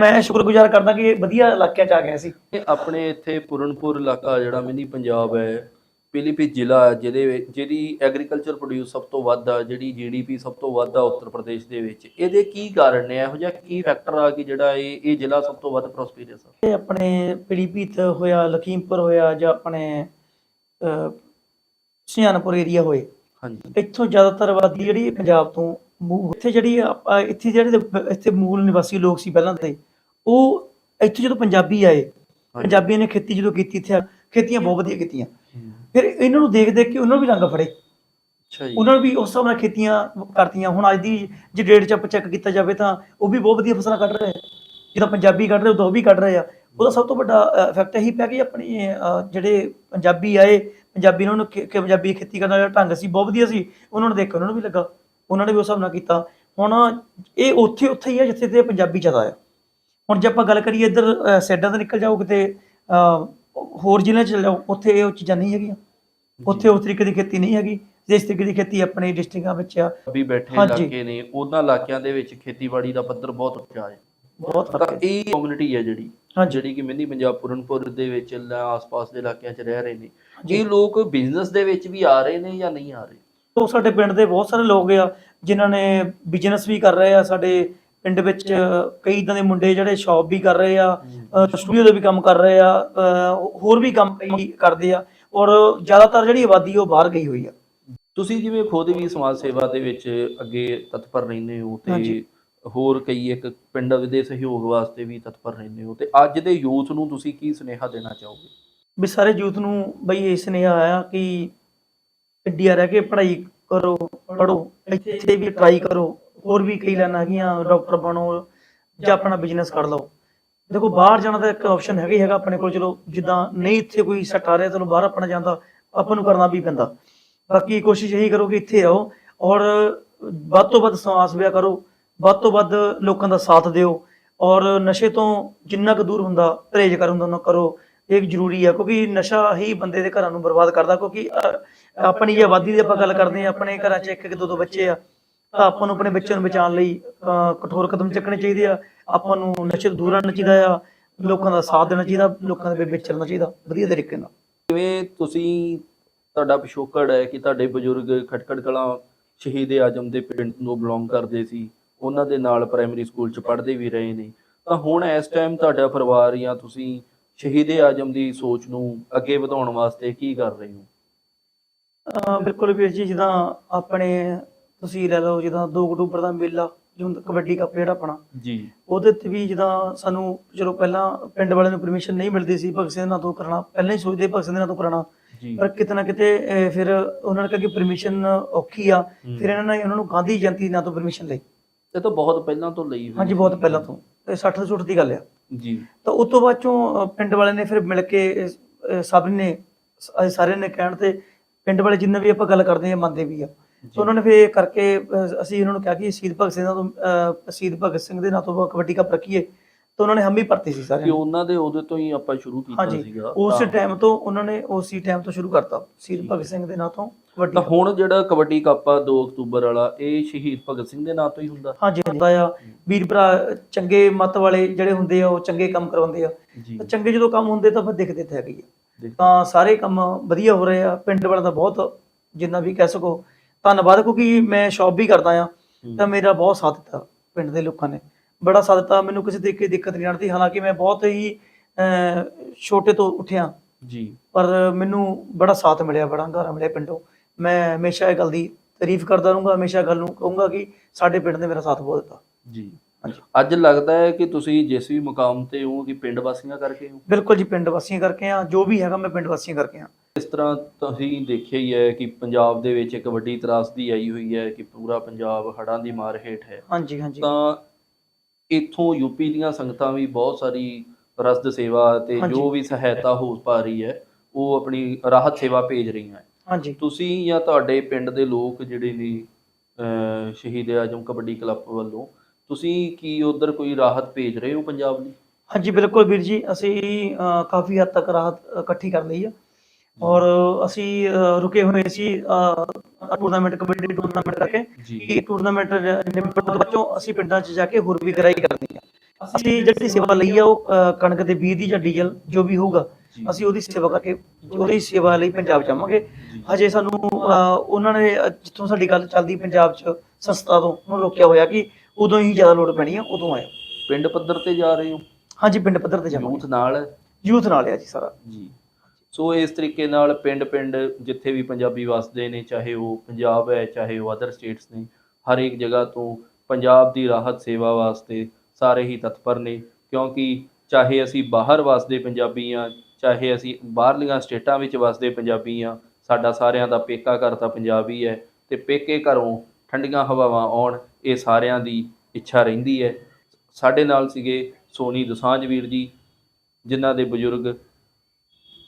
ਮੈਂ ਸ਼ੁਕਰਗੁਜ਼ਾਰ ਕਰਦਾ ਕਿ ਇਹ ਵਧੀਆ ਇਲਾਕਿਆਂ ਚ ਆ ਗਿਆ ਸੀ। ਇਹ ਆਪਣੇ ਇੱਥੇ ਪੁਰਨਪੁਰ ਇਲਾਕਾ ਜਿਹੜਾ ਮਿਨੀ ਪੰਜਾਬ ਹੈ ਪਿਲੀਭੀਤ ਜ਼ਿਲ੍ਹਾ ਹੈ, ਜਿਹਦੇ ਵਿੱਚ ਜਿਹਦੀ ਐਗਰੀਕਲਚਰ ਪ੍ਰੋਡਿਊਸ ਸਭ ਤੋਂ ਵੱਧ ਆ ਜਿਹੜੀ ਜੀਡੀਪੀ ਸਭ ਤੋਂ ਵੱਧ ਆ ਉੱਤਰ ਪ੍ਰਦੇਸ਼ ਦੇ ਵਿੱਚ ਇਹਦੇ ਕੀ ਕਾਰਨ ਨੇ? ਇਹੋ ਜਿਹਾ ਕੀ ਫੈਕਟਰ ਆ ਕਿ ਜਿਹੜਾ ਇਹ ਇਹ ਜ਼ਿਲ੍ਹਾ ਸਭ ਤੋਂ ਵੱਧ ਪ੍ਰੋਸਪੀਰੀਅਸ ਆ ਇਹ ਆਪਣੇ ਪੀਲੀਭੀਤ ਹੋਇਆ ਲਖੀਮਪੁਰ ਹੋਇਆ ਜਾਂ ਆਪਣੇ ਅਹ, ਸੁਜਾਨਪੁਰ ਏਰੀਆ ਹੋਏ। ਹਾਂਜੀ। ਇੱਥੋਂ ਜ਼ਿਆਦਾਤਰ ਆਬਾਦੀ ਜਿਹੜੀ ਪੰਜਾਬ ਤੋਂ ਮੂਵ ਇੱਥੇ ਜਿਹੜੀ ਆਪਾਂ- ਇੱਥੇ ਜਿਹੜੇ ਇੱਥੇ ਮੂਲ ਨਿਵਾਸੀ ਲੋਕ ਸੀ ਪਹਿਲਾਂ ਤੇ ਉਹ ਇੱਥੇ ਜਦੋਂ ਪੰਜਾਬੀ ਆਏ ਪੰਜਾਬੀਆਂ ਨੇ ਖੇਤੀ ਜਦੋਂ ਕੀਤੀ ਇੱਥੇ ਖੇਤੀਆਂ ਬਹੁਤ ਵਧੀਆ ਕੀਤੀਆਂ। ਫਿਰ ਇਹਨਾਂ ਨੂੰ ਦੇਖ ਦੇਖ ਕੇ ਉਹਨਾਂ ਨੂੰ ਵੀ ਰੰਗ ਫੜੇ। ਅੱਛਾ ਜੀ। ਉਹਨਾਂ ਨੇ ਵੀ ਉਸ ਹਿਸਾਬ ਨਾਲ ਖੇਤੀਆਂ ਕਰਤੀਆਂ। ਹੁਣ ਅੱਜ ਦੀ ਜੇ ਡੇਟ ਚ ਆਪਾਂ ਚੈੱਕ ਕੀਤਾ ਜਾਵੇ ਤਾਂ ਉਹ ਵੀ ਬਹੁਤ ਵਧੀਆ ਫਸਲਾਂ ਕੱਢ ਰਹੇ ਆ। ਜਿੱਦਾਂ ਪੰਜਾਬੀ ਕੱਢ ਰਹੇ ਉਦੋਂ ਉਹ ਵੀ ਕੱਢ ਰਹੇ ਆ। ਉਹਦਾ ਸਭ ਤੋਂ ਵੱਡਾ ਇਫੈਕਟ ਇਹੀ ਪਿਆ ਕਿ ਆਪਣੀ ਅਹ, ਜਿਹੜੇ ਪੰਜਾਬੀ ਆਏ ਪੰਜਾਬੀ ਨੂੰ ਕਿ ਕਿ ਪੰਜਾਬੀ ਖੇਤੀ ਕਰਨ ਦਾ ਢੰਗ ਸੀ ਬਹੁਤ ਵਧੀਆ ਸੀ। ਉਹਨਾਂ ਨੂੰ ਦੇਖ ਕੇ ਉਹਨਾਂ ਨੂੰ ਵੀ ਲੱਗਾ। ਉਹਨਾਂ ਨੇ ਵੀ ਉਸ ਹਿਸਾਬ ਨਾਲ ਕੀਤਾ। ਹੁਣ ਇਹ ਉੱਥੇ ਉੱਥੇ ਹੀ ਆ ਜਿੱਥੇ ਤੇ ਪੰਜਾਬੀ ਜ਼ਿਆਦਾ ਆ। ਹੁਣ ਜੇ ਆਪਾਂ ਗੱਲ ਕਰੀਏ ਇੱਧਰ ਸੈਡਾਂ ਤੇ ਨਿਕਲ ਜਾਓ ਕਿਤੇ ਹੋਰ ਜ਼ਿਲ੍ਹਿਆਂ ਚ ਚਲੇ ਜਾਓ ਉੱਥੇ ਇਹ ਚੀਜ਼ਾਂ ਨਹੀਂ ਹੈਗੀਆਂ। ਉੱਥੇ ਉਸ ਤਰੀਕੇ ਦੀ ਖੇਤੀ ਨਹੀਂ ਹੈਗੀ। ਜਿਸ ਤਰੀਕੇ ਦੀ ਖੇਤੀ ਆਪਣੇ ਡਿਸਟ੍ਰਿਕਟਾਂ ਵਿੱਚ ਆ। ਵੀ ਬੈਠੇ। ਇਲਾਕੇ ਨੇ ਉਹਨਾਂ ਇਲਾਕਿਆਂ ਦੇ ਵਿੱਚ ਖੇਤੀਬਾੜੀ ਦਾ ਪੱਧਰ ਬਹੁਤ ਉੱਚਾ ਹੈ। ਬਹੁਤ ਫ਼ਰਕ ਹੈ। ਇਹ ਕਮਿਊਨਿਟੀ ਹੈ ਜਿਹੜੀ ਜਿਹੜੀ ਕਿ ਮਿੰਨੀ ਪੰਜਾਬ ਪੁਰਨਪੁਰ ਦੇ ਵਿੱਚ ਆਸ-ਪਾਸ ਦੇ ਇਲਾਕਿਆਂ 'ਚ ਰਹਿ ਰਹੇ ਨੇ। ਜੀ। ਇਹ ਲੋਕ ਬਿਜ਼ਨਸ ਦੇ ਵਿੱਚ ਵੀ ਆ ਰਹੇ ਨੇ ਜਾਂ ਨਹੀਂ ਆ ਰਹੇ? ਉਹ ਸਾਡੇ ਪਿੰਡ ਦੇ ਬਹੁਤ ਸਾਰੇ ਲੋਕ ਆ ਜਿਨ੍ਹਾਂ ਨੇ ਬਿਜ਼ਨਸ ਵੀ ਕਰ ਰਹੇ ਆ ਸਾਡੇ ਪਿੰਡ ਵਿੱਚ ਕਈ ਇਦਾਂ ਦੇ ਮੁੰਡੇ ਜਿਹੜੇ ਸ਼ਾਪ ਵੀ ਕਰ ਰਹੇ ਆ ਸਟੂਡੀਓ ਦੇ ਵੀ ਕੰਮ ਕਰ ਰਹੇ ਆ ਹੋਰ ਵੀ ਕੰਮ ਕਈ ਕਰਦੇ ਆ ਔਰ ਜ਼ਿਆਦਾਤਰ ਜਿਹੜੀ ਆਬਾਦੀ ਉਹ ਬਾਹਰ ਗਈ ਹੋਈ ਆ ਤੁਸੀਂ ਜਿਵੇਂ ਖੁਦ ਵੀ ਸਮਾਜ ਸੇਵਾ ਦੇ ਵਿੱਚ ਅੱਗੇ ਤਤਪਰ ਰਹਿੰਦੇ ਹੋ ਤੇ। ਹੋਰ ਕਈ ਇੱਕ ਪਿੰਡ ਦੇ ਸਹਿਯੋਗ ਵਾਸਤੇ ਵੀ ਤਤਪਰ ਰਹਿੰਦੇ ਹੋ ਤੇ ਅੱਜ ਦੇ ਯੂਥ ਨੂੰ ਤੁਸੀਂ ਕੀ ਸੁਨੇਹਾ ਦੇਣਾ ਚਾਹੋਗੇ ਵੀ ਸਾਰੇ ਯੂਥ ਨੂੰ ਬਈ ਇਹ ਸੁਨੇਹਾ ਆਇਆ ਕਿ ਇੰਡੀਆ ਰਹਿ ਕੇ ਪੜ੍ਹਾਈ ਕਰੋ ਪੜੋ ਇੱਥੇ ਵੀ ਟਰਾਈ ਕਰੋ, ਹੋਰ ਵੀ ਕਈ ਲਾਈਨਾਂ ਹੈਗੀਆਂ ਡਾਕਟਰ ਬਣੋ ਜਾਂ ਆਪਣਾ ਬਿਜ਼ਨਸ ਕਰ ਲਓ। ਦੇਖੋ, ਬਾਹਰ ਜਾਣਾ ਤਾਂ ਇੱਕ ਆਪਸ਼ਨ ਹੈਗਾ ਹੀ ਹੈਗਾ ਆਪਣੇ ਕੋਲ, ਚਲੋ, ਜਿੱਦਾਂ ਨਹੀਂ ਇੱਥੇ ਕੋਈ ਸੈੱਟ ਆ ਰਿਹਾ, ਚਲੋ, ਬਾਹਰ ਆਪਣਾ ਜਾਂਦਾ ਆਪਾਂ ਨੂੰ ਕਰਨਾ ਵੀ ਪੈਂਦਾ। ਬਾਕੀ ਕੋਸ਼ਿਸ਼ ਇਹੀ ਕਰੋ ਕਿ ਇੱਥੇ ਆਓ ਔਰ ਵੱਧ ਤੋਂ ਵੱਧ ਸਮਾਸ ਸੇਵਾ ਕਰੋ, ਵੱਧ ਤੋਂ ਵੱਧ ਲੋਕਾਂ ਦਾ ਸਾਥ ਦਿਓ ਔਰ ਨਸ਼ੇ ਤੋਂ ਜਿੰਨਾ ਕੁ ਦੂਰ ਹੁੰਦਾ, ਪਰਹੇਜ਼ ਕਰਨ ਦਾ ਕਰੋ। ਇਹ ਜ਼ਰੂਰੀ ਹੈ ਕਿਉਂਕਿ ਨਸ਼ਾ ਹੀ ਬੰਦੇ ਦੇ ਘਰਾਂ ਨੂੰ ਬਰਬਾਦ ਕਰਦਾ, ਕਿਉਂਕਿ ਆਪਣੀ ਜੇ ਆਬਾਦੀ ਦੀ ਆਪਾਂ ਗੱਲ ਕਰਦੇ ਹਾਂ ਆਪਣੇ ਘਰਾਂ 'ਚ ਇੱਕ ਇੱਕ ਦੋ ਦੋ ਬੱਚੇ ਆ ਤਾਂ ਆਪਾਂ ਨੂੰ ਆਪਣੇ ਬੱਚਿਆਂ ਨੂੰ ਬਚਾਉਣ ਲਈ ਅ, ਕਠੋਰ ਕਦਮ ਚੱਕਣੇ ਚਾਹੀਦੇ ਆ। ਆਪਾਂ ਨੂੰ ਨਸ਼ੇ ਤੋਂ ਦੂਰ ਰਹਿਣਾ ਚਾਹੀਦਾ ਆ ਲੋਕਾਂ ਦਾ ਸਾਥ ਦੇਣਾ ਚਾਹੀਦਾ ਲੋਕਾਂ ਦੇ ਵਿੱਚ ਚੱਲਣਾ ਚਾਹੀਦਾ ਵਧੀਆ ਤਰੀਕੇ ਨਾਲ। ਜਿਵੇਂ ਤੁਸੀਂ ਤੁਹਾਡਾ ਪਿਛੋਕੜ ਹੈ ਕਿ ਤੁਹਾਡੇ ਬਜ਼ੁਰਗ ਖਟਕੜ ਕਲਾਂ ਸ਼ਹੀਦ ਆਜਮ ਦੇ ਪਿੰਡ ਨੂੰ ਬਿਲੋਂਗ ਕਰਦੇ ਸੀ ਉਹਨਾਂ ਦੇ ਨਾਲ ਪ੍ਰਾਇਮਰੀ ਸਕੂਲ ਚ ਪੜ੍ਹਦੇ ਵੀ ਰਹੇ ਨੇ। ਤਾਂ ਹੁਣ ਇਸ ਟਾਈਮ ਤੁਹਾਡਾ ਪਰਿਵਾਰ ਜਾਂ ਤੁਸੀਂ ਸ਼ਹੀਦ ਆਜਮ ਦੀ ਸੋਚ ਨੂੰ ਅੱਗੇ ਵਧਾਉਣ ਵਾਸਤੇ ਕੀ ਕਰ ਰਹੇ ਹੋ? ਬਿਲਕੁਲ ਵੀਰ ਜੀ ਜਿੱਦਾਂ ਆਪਣੇ ਤੁਸੀਂ ਲੈ ਲਓ ਜਿੱਦਾਂ 2 ਅਕਤੂਬਰ ਦਾ ਮੇਲਾ ਜੋ ਹੁੰਦਾ ਕਬੱਡੀ ਕੱਪ ਜਿਹੜਾ ਆਪਣਾ ਜੀ। ਉਹਦੇ ਤੇ ਵੀ ਜਿੱਦਾਂ ਸਾਨੂੰ ਚਲੋ ਪਹਿਲਾਂ ਪਿੰਡ ਵਾਲਿਆਂ ਨੂੰ ਪਰਮਿਸ਼ਨ ਨਹੀਂ ਮਿਲਦੀ ਸੀ ਭਗਤ ਸਿੰਘ ਨਾਲ ਤੋਂ ਕਰਨਾ ਪਹਿਲਾਂ ਹੀ ਸੋਚਦੇ ਭਗਤ ਸਿੰਘ ਨਾਲ ਤੋਂ ਕਰਾਉਣਾ ਜੀ। ਪਰ ਕਿਤੇ ਨਾ ਕਿਤੇ ਫਿਰ ਉਹਨਾਂ ਨੇ ਕਿਹਾ ਕਿ ਪਰਮਿਸ਼ਨ ਔਖੀ ਆ ਫਿਰ ਇਹਨਾਂ ਨੇ ਉਹਨਾਂ ਨੂੰ ਗਾਂਧੀ ਜਯੰਤੀ ਨਾਲ ਤੋਂ ਪਰਮਿਸ਼ਨ ਲਈ। ਇਹ ਤਾਂ ਬਹੁਤ ਪਹਿਲਾਂ ਤੋਂ ਲਈ ਹੋਈ ਹਾਂਜੀ ਬਹੁਤ ਪਹਿਲਾਂ ਤੋਂ। ਇਹ 60 ਤੋਂ 60 ਦੀ ਗੱਲ ਆ। ਜੀ। ਤਾਂ ਉਸ ਤੋਂ ਬਾਅਦ ਚੋਂ ਪਿੰਡ ਵਾਲਿਆਂ ਨੇ ਫਿਰ ਮਿਲ ਕੇ ਸਭ ਨੇ ਸ- ਸਾਰਿਆਂ ਨੇ ਕਹਿਣ ਤੇ ਪਿੰਡ ਵਾਲੇ ਜਿੰਨੇ ਵੀ ਆਪਾਂ ਗੱਲ ਕਰਦੇ ਆ ਮੰਨਦੇ ਵੀ ਆ। ਸੋ ਉਹਨਾਂ ਨੇ ਫਿਰ ਇਹ ਕਰਕੇ ਅਹ, ਅਸੀਂ ਉਹਨਾਂ ਨੂੰ ਕਿਹਾ ਕਿ ਸ਼ਹੀਦ ਭਗਤ ਸਿੰਘ ਤੋਂ ਅਹ, ਸ਼ਹੀਦ ਭਗਤ ਸਿੰਘ ਦੇ ਨਾਂ ਤੋਂ ਕਬੱਡੀ ਕੱਪ ਰੱਖੀਏ। ਤਾਂ ਉਹਨਾਂ ਨੇ ਹਮੀ ਭਰਤੀ ਸੀ ਕਿ ਸਾਰਿਆਂ ਨੇ। ਉਹਨਾਂ ਦੇ ਉਹਦੇ ਤੋਂ ਹੀ ਆਪਾਂ ਸ਼ੁਰੂ ਕੀਤਾ ਹਾਂਜੀ। ਸੀਗਾ। ਉਸ ਤਾਂ- ਟਾਈਮ ਤੋਂ ਉਹਨਾਂ ਨੇ ਉਸੇ ਟਾਈਮ ਤੋਂ ਸ਼ੁਰੂ ਕਰਤਾ ਸ਼ਹੀਦ ਭਗਤ ਸਿੰਘ ਦੇ ਨਾਂ ਤੋਂ ਕਬੱਡੀ ਤਾਂ ਕੱਪ। ਹੁਣ ਜਿਹੜਾ ਕਬੱਡੀ ਕੱਪ ਆ 2 ਅਕਤੂਬਰ ਵਾਲਾ ਇਹ ਸ਼ਹੀਦ ਭਗਤ ਸਿੰਘ ਦੇ ਨਾਂ ਤੋਂ ਹੀ ਹੁੰਦਾ? ਹਾਂਜੀ ਹੁੰਦਾ ਆ। ਵੀਰ ਭਰਾ ਚੰਗੇ ਮਤ ਵਾਲੇ ਜਿਹੜੇ ਹੁੰਦੇ ਆ ਉਹ ਚੰਗੇ ਕੰਮ ਕਰਵਾਉਂਦੇ ਆ। ਜੀ। ਤਾਂ ਚੰਗੇ ਜਦੋਂ ਕੰਮ ਹੁੰਦੇ ਤਾਂ ਫਿਰ ਦਿਖਦੇ ਤਾਂ ਹੈਗੇ ਹੀ ਆ। ਤਾਂ ਸਾਰੇ ਕੰਮ ਵਧੀਆ ਹੋ ਰਹੇ ਆ ਪਿੰਡ ਵਾਲਿਆਂ ਦਾ ਬਹੁਤ ਜਿੰਨਾ ਵੀ ਕਹਿ ਸਕੋ। ਧੰਨਵਾਦ ਕਿਉਂਕਿ ਮੈਂ ਸ਼ੌਪ ਵੀ ਕਰਦਾ ਆ। ਤਾਂ ਮੇਰਾ ਬਹੁਤ ਸਾਥ ਦਿੱਤਾ ਪਿੰਡ ਦੇ ਲੋਕਾਂ ਨੇ। ਬੜਾ ਸਾਥ ਦਿੱਤਾ ਮੈਨੂੰ ਕਿਸੇ ਤਰੀਕੇ ਦੀ ਦਿੱਕਤ ਨਹੀਂ ਆਉਂਦੀ। ਹਾਲਾਂਕਿ ਮੈਂ ਬਹੁਤ ਹੀ ਛੋਟੇ ਤੋਂ ਉੱਠਿਆ। ਜੀ। ਪਰ ਮੈਨੂੰ ਬੜਾ ਸਾਥ ਮਿਲਿਆ ਬੜਾ ਹੰਗਾਰਾ ਮਿਲਿਆ ਪਿੰਡੋਂ। ਮੈਂ ਹਮੇਸ਼ਾ ਇਹ ਗੱਲ ਦੀ ਤਾਰੀਫ ਕਰਦਾ ਰਹੂੰਗਾ ਹਮੇਸ਼ਾ ਗੱਲ ਨੂੰ ਕਹੂੰਗਾ ਕਿ ਸਾਡੇ ਪਿੰਡ ਨੇ ਮੇਰਾ ਸਾਥ ਬਹੁਤ ਦਿੱਤਾ। ਜੀ। ਅੱਜ ਲੱਗਦਾ ਹੈ ਕਿ ਤੁਸੀਂ ਜਿਸ ਵੀ ਮੁਕਾਮ ਤੇ ਹੋ ਕਿ ਪਿੰਡ ਵਾਸੀਆਂ ਕਰਕੇ ਹੋ? ਬਿਲਕੁਲ ਜੀ ਪਿੰਡ ਵਾਸੀਆਂ ਕਰਕੇ ਆ ਜੋ ਵੀ ਹੈਗਾ ਮੈਂ ਪਿੰਡ ਵਾਸੀਆਂ ਕਰਕੇ ਆ ਇਸ ਤਰ੍ਹਾਂ ਤੁਸੀਂ ਦੇਖਿਆ ਹੀ ਹੈ ਕਿ ਪੰਜਾਬ ਦੇ ਵਿੱਚ ਇੱਕ ਵੱਡੀ ਤਰਾਸਦੀ ਆਈ ਹੋਈ ਹੈ ਕਿ ਪੂਰਾ ਪੰਜਾਬ ਹੜ੍ਹਾਂ ਦੀ ਮਾਰ ਹੇਠ ਹੈ। ਹਾਂਜੀ ਹਾਂਜੀ। ਤਾਂ ਇੱਥੋਂ ਯੂਪੀ ਦੀਆਂ ਸੰਗਤਾਂ ਵੀ ਬਹੁਤ ਸਾਰੀ ਰਸਦ ਸੇਵਾ ਤੇ। ਜੋ ਵੀ ਸਹਾਇਤਾ ਹੋ ਪਾ ਰਹੀ ਹੈ ਉਹ ਆਪਣੀ ਰਾਹਤ ਸੇਵਾ ਭੇਜ ਰਹੀਆਂ ਹੈ। ਹਾਂਜੀ। ਤੁਸੀਂ ਜਾਂ ਤੁਹਾਡੇ ਪਿੰਡ ਦੇ ਲੋਕ ਜਿਹੜੇ ਨੇ ਸ਼ਹੀਦ ਆਜਮ ਕਬੱਡੀ ਕਲੱਬ ਵੱਲੋਂ ਤੁਸੀਂ ਕੀ ਉਧਰ ਕੋਈ ਰਾਹਤ ਭੇਜ ਰਹੇ ਹੋ ਪੰਜਾਬ ਲਈ ਹਾਂਜੀ ਬਿਲਕੁਲ ਵੀਰ ਜੀ ਅਸੀਂ ਅ, ਕਾਫੀ ਹੱਦ ਤੱਕ ਰਾਹਤ ਇਕੱਠੀ ਕਰ ਲਈ ਆ। ਔਰ ਅਸੀਂ ਅ, ਰੁਕੇ ਹੋਏ ਸੀ ਟੂਰਨਾਮੈਂਟ ਕਬੱਡੀ ਟੂਰਨਾਮੈਂਟ ਕਰਕੇ ਜੀ। ਇਹ ਟੂਰਨਾਮੈਂਟ ਨਿਬੜਨ ਤੋਂ ਬਾਅਦੋਂ ਅਸੀਂ ਪਿੰਡਾਂ 'ਚ ਜਾ ਕੇ ਹੋਰ ਵੀ ਗਰਾਈ ਕਰਨੀ ਆ। ਅਸੀਂ ਜਿਹੜੀ ਸੇਵਾ ਲਈ ਆ ਉਹ ਅ, ਕਣਕ ਦੇ ਬੀਜ ਦੀ ਜਾਂ ਡੀਜ਼ਲ ਜੋ ਵੀ ਹੋਊਗਾ ਜੀ। ਅਸੀਂ ਉਹਦੀ ਸੇਵਾ ਕਰਕੇ ਉਹਦੀ ਸੇਵਾ ਲਈ ਪੰਜਾਬ ਜਾਵਾਂਗੇ। ਜੀ। ਹਜੇ ਸਾਨੂੰ ਅ, ਉਹਨਾਂ ਨੇ ਅ, ਜਿੱਥੋਂ ਸਾਡੀ ਗੱਲ ਚੱਲਦੀ ਪੰਜਾਬ 'ਚ ਸੰਸਥਾ ਤੋਂ ਉਹਨੂੰ ਰੋਕਿਆ ਹੋਇਆ ਕਿ ਉਦੋਂ ਹੀ ਜ਼ਿਆਦਾ ਲੋੜ ਪੈਣੀ ਆ ਉਦੋਂ ਆਇਓ। ਪਿੰਡ ਪੱਧਰ ਤੇ ਜਾ ਰਹੇ ਹੋ? ਹਾਂਜੀ ਪਿੰਡ ਪੱਧਰ ਤੇ ਜਾਵਾਂਗੇ। ਯੂਥ ਨਾਲ? ਯੂਥ ਨਾਲ ਆ ਜੀ ਸਾਰਾ। ਜੀ। ਸੋ ਇਸ ਤਰੀਕੇ ਨਾਲ ਪਿੰਡ-ਪਿੰਡ ਜਿੱਥੇ ਵੀ ਪੰਜਾਬੀ ਵਸਦੇ ਨੇ ਚਾਹੇ ਉਹ ਪੰਜਾਬ ਹੈ ਚਾਹੇ ਉਹ ਅਦਰ ਸਟੇਟਸ ਨੇ ਹਰ ਇੱਕ ਜਗ੍ਹਾ ਤੋਂ ਪੰਜਾਬ ਦੀ ਰਾਹਤ ਸੇਵਾ ਵਾਸਤੇ ਸਾਰੇ ਹੀ ਤਤਪਰ ਨੇ। ਕਿਉਂਕਿ ਚਾਹੇ ਅਸੀਂ ਬਾਹਰ ਵਸਦੇ ਪੰਜਾਬੀ ਹਾਂ ਚਾਹੇ ਅਸੀਂ ਬਾਹਰਲੀਆਂ ਸਟੇਟਾਂ ਵਿੱਚ ਵਸਦੇ ਪੰਜਾਬੀ ਹਾਂ ਸਾਡਾ ਸਾਰਿਆਂ ਦਾ ਪੇਕਾ ਘਰ ਤਾਂ ਪੰਜਾਬ ਹੀ ਹੈ ਤੇ ਪੇਕੇ ਘਰੋਂ ਠੰਡੀਆਂ ਹਵਾਵਾਂ ਆਉਣ, ਇਹ ਸਾਰਿਆਂ ਦੀ ਇੱਛਾ ਰਹਿੰਦੀ ਹੈ। ਸਾਡੇ ਨਾਲ ਸੀਗੇ ਸੋਨੀ ਦੁਸਾਂਝ ਵੀਰ ਜੀ, ਜਿਨ੍ਹਾਂ ਦੇ ਬਜ਼ੁਰਗ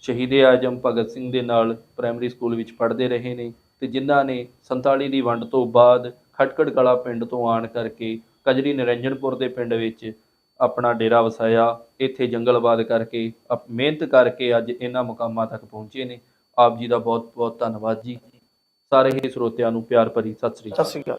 ਸ਼ਹੀਦੇ ਆਜਮ ਭਗਤ ਸਿੰਘ ਦੇ ਨਾਲ ਪ੍ਰਾਇਮਰੀ ਸਕੂਲ ਵਿੱਚ ਪੜ੍ਹਦੇ ਰਹੇ ਨੇ ਤੇ ਜਿਨ੍ਹਾਂ ਨੇ 47 ਦੀ ਵੰਡ ਤੋਂ ਬਾਅਦ ਖਟਕੜ ਕਲਾ ਪਿੰਡ ਤੋਂ ਆਣ ਕਰਕੇ ਕਜਰੀ ਨਿਰੰਜਨਪੁਰ ਦੇ ਪਿੰਡ ਵਿੱਚ ਆਪਣਾ ਡੇਰਾ ਵਸਾਇਆ। ਇੱਥੇ ਜੰਗਲਬਾਦ ਕਰਕੇ ਅਪ- ਮਿਹਨਤ ਕਰਕੇ ਅੱਜ ਇਹਨਾਂ ਮੁਕਾਮਾਂ ਤੱਕ ਪਹੁੰਚੇ ਨੇ। ਆਪ ਜੀ ਦਾ ਬਹੁਤ ਬਹੁਤ ਧੰਨਵਾਦ ਜੀ। ਸਾਰੇ ਹੀ ਸਰੋਤਿਆਂ ਨੂੰ ਪਿਆਰ ਭਰੀ ਸਤਿ ਸ੍ਰੀ ਸਤਿ ਸ਼੍ਰੀ ਅਕਾਲ